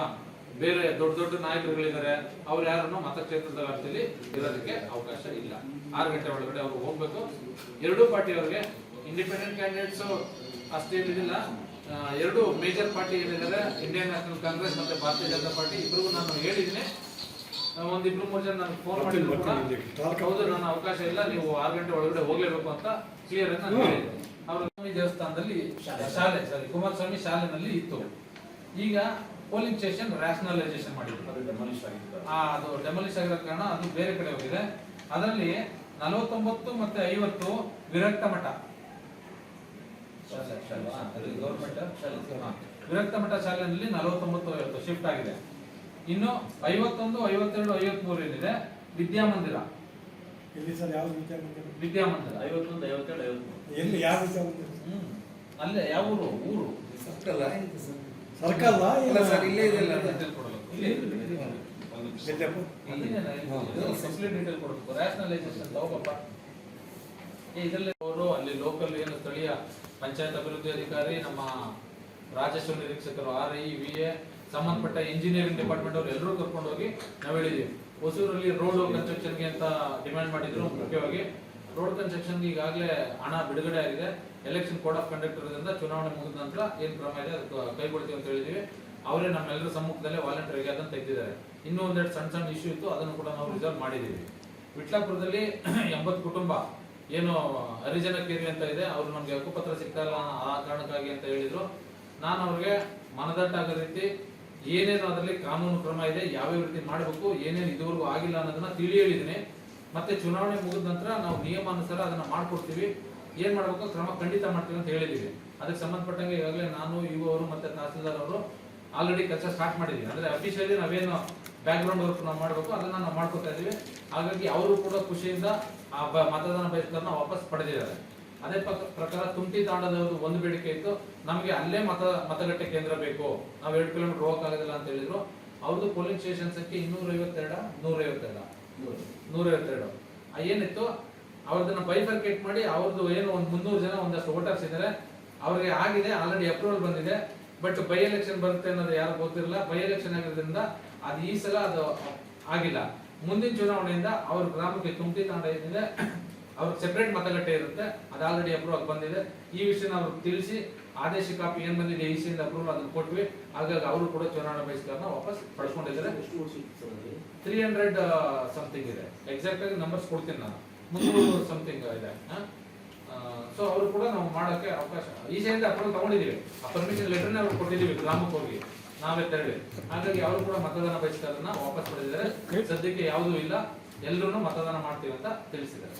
ಬೇರೆ ದೊಡ್ಡ ದೊಡ್ಡ ನಾಯಕರುಗಳಿದ್ದಾರೆ ಅವ್ರು ಯಾರನ್ನು ಮತಕ್ಷೇತ್ರದ ವ್ಯಾಪ್ತಿಯಲ್ಲಿ ಇರೋದಕ್ಕೆ ಅವಕಾಶ ಇಲ್ಲ. ಆರು ಗಂಟೆ ಒಳಗಡೆ ಅವರು ಹೋಗ್ಬೇಕು. ಎರಡೂ ಪಾರ್ಟಿಯವರಿಗೆ ಇಂಡಿಪೆಂಡೆಂಟ್ ಕ್ಯಾಂಡಿಡೇಟ್ಸ್ ಅಷ್ಟೇ ಇರಲಿಲ್ಲ ಎರಡು ಮೇಜರ್ ಪಾರ್ಟಿ ಏನಿದ್ದಾರೆ ಇಂಡಿಯನ್ ನ್ಯಾಷನಲ್ ಕಾಂಗ್ರೆಸ್ ಮತ್ತೆ ಭಾರತೀಯ ಜನತಾ ಪಾರ್ಟಿ ಇಬ್ಬರಿಗೂ ನಾನು ಹೇಳಿದ್ದೀನಿ. ಒಂದಿಬ್ರು ಮೂರು ಜನ ನಾನು ಫೋನ್ ಮಾಡಿದ್ರು ಹೌದು ನನ್ನ ಅವಕಾಶ ಇಲ್ಲ ನೀವು ಆರು ಗಂಟೆ ಒಳಗಡೆ ಹೋಗ್ಲೇಬೇಕು ಅಂತ ಕ್ಲಿಯರ್ ಆಗಿ ನಾನು ಹ್ಮ್. ಅವರು ಸ್ವಾಮಿ ದೇವಸ್ಥಾನದಲ್ಲಿ ಶಾಲೆ ಸಾರಿ ಕುಮಾರಸ್ವಾಮಿ ಶಾಲೆನಲ್ಲಿ ಇತ್ತು. ಈಗ ಪೋಲಿಂಗ್ ಸ್ಟೇಷನ್ ರ್ಯಾಷನಲೈಸೇಷನ್ ಮಾಡಿದ್ರು ಆ, ಅದು ಡೆಮಲಿಶ್ ಆಗಿರೋ ಕಾರಣ ಅದು ಬೇರೆ ಕಡೆ ಹೋಗಿದೆ. ಅದರಲ್ಲಿ ನಲವತ್ತೊಂಬತ್ತು ಮತ್ತೆ ಐವತ್ತು ವಿರಕ್ತ ಮಠ. ಗೌರ್ಮೆಂಟ್ ವಿರಕ್ತ ಮಠ ಶಾಲೆಯಲ್ಲಿ ನಲವತ್ತೊಂಬತ್ತು ಐವತ್ತು ಶಿಫ್ಟ್ ಆಗಿದೆ. ಇನ್ನು ಐವತ್ತೊಂದು ಐವತ್ತೆರಡು ಐವತ್ಮೂರು ಏನಿದೆ? ವಿದ್ಯಾಮಂದಿರ. ಎಲ್ಲಿ ಸರ್ ಯಾವ ವಿದ್ಯಾಮಂದಿರ? ಐವತ್ತೊಂದು ಐವತ್ತೆರಡು ಐವತ್ಮೂರು. ಅಲ್ಲೇ ಯಾವ ಊರು? ಊರು ಸರ್ಕಲ್ ಇಲ್ಲ ಸರ್, ಇಲ್ಲೇ ಇದೆ ಅಲ್ಲ. Detail ಕೊಡಬೇಕು. ಇಲ್ಲೇ ಇದೆ. ಗೆದ್ದಪ್ಪ ಅದೇನೇನ ಇದು? Complete detail ಕೊಡ್ಬೇಕು. Rationalization ತಗೋಬಪ್ಪ. ಅವರು ಅಲ್ಲಿ ಲೋಕಲ್ ಏನು ಸ್ಥಳೀಯ ಪಂಚಾಯತ್ ಅಭಿವೃದ್ಧಿ ಅಧಿಕಾರಿ ನಮ್ಮ ರಾಜಸ್ವ ನಿರೀಕ್ಷಕರು ಆರ್ ಐ ವಿ ಎ ಸಂಬಂಧಪಟ್ಟ ಇಂಜಿನಿಯರಿಂಗ್ ಡಿಪಾರ್ಟ್ಮೆಂಟ್ ಅವರು ಎಲ್ಲರೂ ಕರ್ಕೊಂಡು ಹೋಗಿ ನಾವು ಹೇಳಿದೀವಿ ಹೊಸೂರಲ್ಲಿ ರೋಡ್ ಕನ್ಸ್ಟ್ರಕ್ಷನ್ಗೆ ಅಂತ ಡಿಮ್ಯಾಂಡ್ ಮಾಡಿದ್ರು ಮುಖ್ಯವಾಗಿ ರೋಡ್ ಕನ್ಸ್ಟ್ರಕ್ಷನ್ ಈಗಾಗಲೇ ಹಣ ಬಿಡುಗಡೆ ಆಗಿದೆ ಎಲೆಕ್ಷನ್ ಕೋಡ್ ಆಫ್ ಕಂಡಕ್ಟ್ ಇರೋದ್ರಿಂದ ಚುನಾವಣೆ ಮುಗಿದ ನಂತರ ಏನ್ ಕ್ರಮ ಇದೆ ಅದಕ್ಕೆ ಕೈಗೊಳ್ತೀವಿ ಅಂತ ಹೇಳಿದೀವಿ. ಅವರೇ ನಮ್ಮೆಲ್ಲರ ಸಮ್ಮುಖದಲ್ಲೇ ವಾಲಂಟಿಯರ್ಗೆ ಅದನ್ನು ತೆಗೆದಿದ್ದಾರೆ. ಇನ್ನೂ ಒಂದೆರಡು ಸಣ್ಣ ಸಣ್ಣ ಇಶ್ಯೂ ಇತ್ತು, ಅದನ್ನು ಕೂಡ ನಾವು ರಿಸಾಲ್ವ್ ಮಾಡಿದ್ದೀವಿ ವಿಟ್ಲಾಪುರದಲ್ಲಿ ಎಂಬತ್ತು ಕುಟುಂಬ, ಏನು ಹರಿಜನ ಕೇರಿ ಅಂತ ಇದೆ, ಅವರು ನಮಗೆ ಹಕ್ಕುಪತ್ರ ಸಿಗ್ತಾ ಆ ಕಾರಣಕ್ಕಾಗಿ ಅಂತ ಹೇಳಿದರು. ನಾನು ಅವ್ರಿಗೆ ಮನದಟ್ಟಾಗೋ ರೀತಿ ಏನೇನು ಅದರಲ್ಲಿ ಕಾನೂನು ಕ್ರಮ ಇದೆ, ಯಾವ್ಯಾವ ರೀತಿ ಮಾಡಬೇಕು, ಏನೇನು ಇದುವರೆಗೂ ಆಗಿಲ್ಲ ಅನ್ನೋದನ್ನ ತಿಳಿ ಹೇಳಿದ್ದೀನಿ ಮತ್ತೆ ಚುನಾವಣೆ ಮುಗಿದ ನಂತರ ನಾವು ನಿಯಮಾನುಸಾರ ಅದನ್ನ ಮಾಡ್ಕೊಡ್ತೀವಿ. ಏನ್ ಮಾಡ್ಬೇಕು? ಕ್ರಮ ಖಂಡಿತ ಮಾಡ್ತೀವಿ ಅಂತ ಹೇಳಿದೀವಿ ಅದಕ್ಕೆ ಸಂಬಂಧಪಟ್ಟಂಗೆ ಈಗಾಗಲೇ ನಾನು, ಇವು ಅವರು ಮತ್ತೆ ತಹಸೀಲ್ದಾರ್ ಅವರು ಆಲ್ರೆಡಿ ಕೆಲಸ ಸ್ಟಾರ್ಟ್ ಮಾಡಿದೀವಿ. ಅಂದ್ರೆ ಅಫಿಷಿಯಲಿ ನಾವೇನು ಬ್ಯಾಕ್ ಗ್ರೌಂಡ್ ವರ್ಕ್ ನಾವು ಮಾಡಬೇಕು, ಅದನ್ನ ನಾವು ಮಾಡ್ಕೊತಾ ಇದೀವಿ ಹಾಗಾಗಿ ಅವರು ಕೂಡ ಖುಷಿಯಿಂದ ಆ ಮತದಾನ ಬಹಿಷ್ಕಾರನ ವಾಪಸ್ ಪಡೆದಿದ್ದಾರೆ. ಅದೇ ಪ್ರಕಾರ ತುಮಟಿ ತಾಂಡದವರು ಒಂದು ಬೇಡಿಕೆ ಇತ್ತು. ನಮಗೆ ಅಲ್ಲೇ ಮತ, ಮತಗಟ್ಟೆ ಕೇಂದ್ರ ಬೇಕು. ನಾವು ಎರಡು ಕಿಲೋಮೀಟರ್ ಹೋಗಕ್ಕಾಗೋದಿಲ್ಲ ಅಂತ ಹೇಳಿದ್ರು. ಅವ್ರದ್ದು ಪೋಲಿಂಗ್ ಸ್ಟೇಷನ್ ಸಂಖ್ಯೆ ಇನ್ನೂರ ಐವತ್ತೆರಡ ನೂರ ಐವತ್ತೆರಡ ನೂರ ಐವತ್ತೆರಡು ಏನಿತ್ತು? ಅವ್ರದನ್ನ ಬೈಫರ್ಕೇಟ್ ಮಾಡಿ ಅವ್ರದ್ದು ಏನು ಒಂದು ಮುನ್ನೂರು ಜನ ಒಂದಷ್ಟು ವೋಟರ್ಸ್ ಇದ್ದಾರೆ ಅವ್ರಿಗೆ ಆಗಿದೆ ಆಲ್ರೆಡಿ ಅಪ್ರೂವಲ್ ಬಂದಿದೆ. ಬಟ್ ಬೈ ಎಲೆಕ್ಷನ್ ಬರುತ್ತೆ ಅನ್ನೋದು ಯಾರು ಗೊತ್ತಿರಲ್ಲ. ಬೈ ಎಲೆಕ್ಷನ್ ಆಗಿರೋದ್ರಿಂದ ಅದು ಈ ಸಲ ಅದು ಆಗಿಲ್ಲ. ಮುಂದಿನ ಚುನಾವಣೆಯಿಂದ ಅವ್ರ ಗ್ರಾಮಕ್ಕೆ ತುಂಬ್ತಿ ತಾಂಡ ಏನಿದೆ ಅವ್ರ ಸೆಪರೇಟ್ ಮತಗಟ್ಟೆ ಇರುತ್ತೆ. ಅದು ಆಲ್ರೆಡಿ ಅಪ್ರೂವಲ್ ಬಂದಿದೆ. ಈ ವಿಷಯನ ಅವ್ರಿಗೆ ತಿಳಿಸಿ ಆದೇಶ ಕಾಪಿ ಏನ್ ಬಂದಿದೆ ಈ ಸಿಯಿಂದ ಅಪ್ರೂವಲ್ ಅದನ್ನು ಕೊಟ್ವಿ. ಹಾಗಾಗಿ ಅವರು ಕೂಡ ಚುನಾವಣಾ ಬಹಿಷ್ಕಾರನ ವಾಪಸ್ ಪಡ್ಕೊಂಡಿದ್ದಾರೆ ತ್ರೀ ಹಂಡ್ರೆಡ್ ಸಮಥಿಂಗ್ ಇದೆ. ಎಕ್ಸಾಕ್ಟ್ ಆಗಿ ನಂಬರ್ಸ್ ಕೊಡ್ತೀನಿ ನಾನು. ಮುನ್ನೂರು ಸಮಥಿಂಗ್ ಇದೆ ಸೊ ಅವರು ಕೂಡ ನಾವು ಮಾಡೋಕ್ಕೆ ಅವಕಾಶ. ಈಚೆಯಿಂದ ಅಪ್ರೂವ್ ತಗೊಂಡಿದ್ದೀವಿ. ಆ ಪರ್ಮಿಷನ್ ಲೆಟರ್ನ ಅವ್ರು ಕೊಟ್ಟಿದ್ದೀವಿ ಗ್ರಾಮಕ್ಕೆ ಹೋಗಿ. ನಾವೇ ತೆರಳಿ ಹಾಗಾಗಿ ಅವರು ಕೂಡ ಮತದಾನ ಬಹಿಷ್ಕಾರನ ವಾಪಸ್ ಪಡೆದಿದ್ದಾರೆ. ಸದ್ಯಕ್ಕೆ ಯಾವುದೂ ಇಲ್ಲ. ಎಲ್ಲರೂ ಮತದಾನ ಮಾಡ್ತೀವಿ ಅಂತ ತಿಳಿಸಿದ್ದಾರೆ.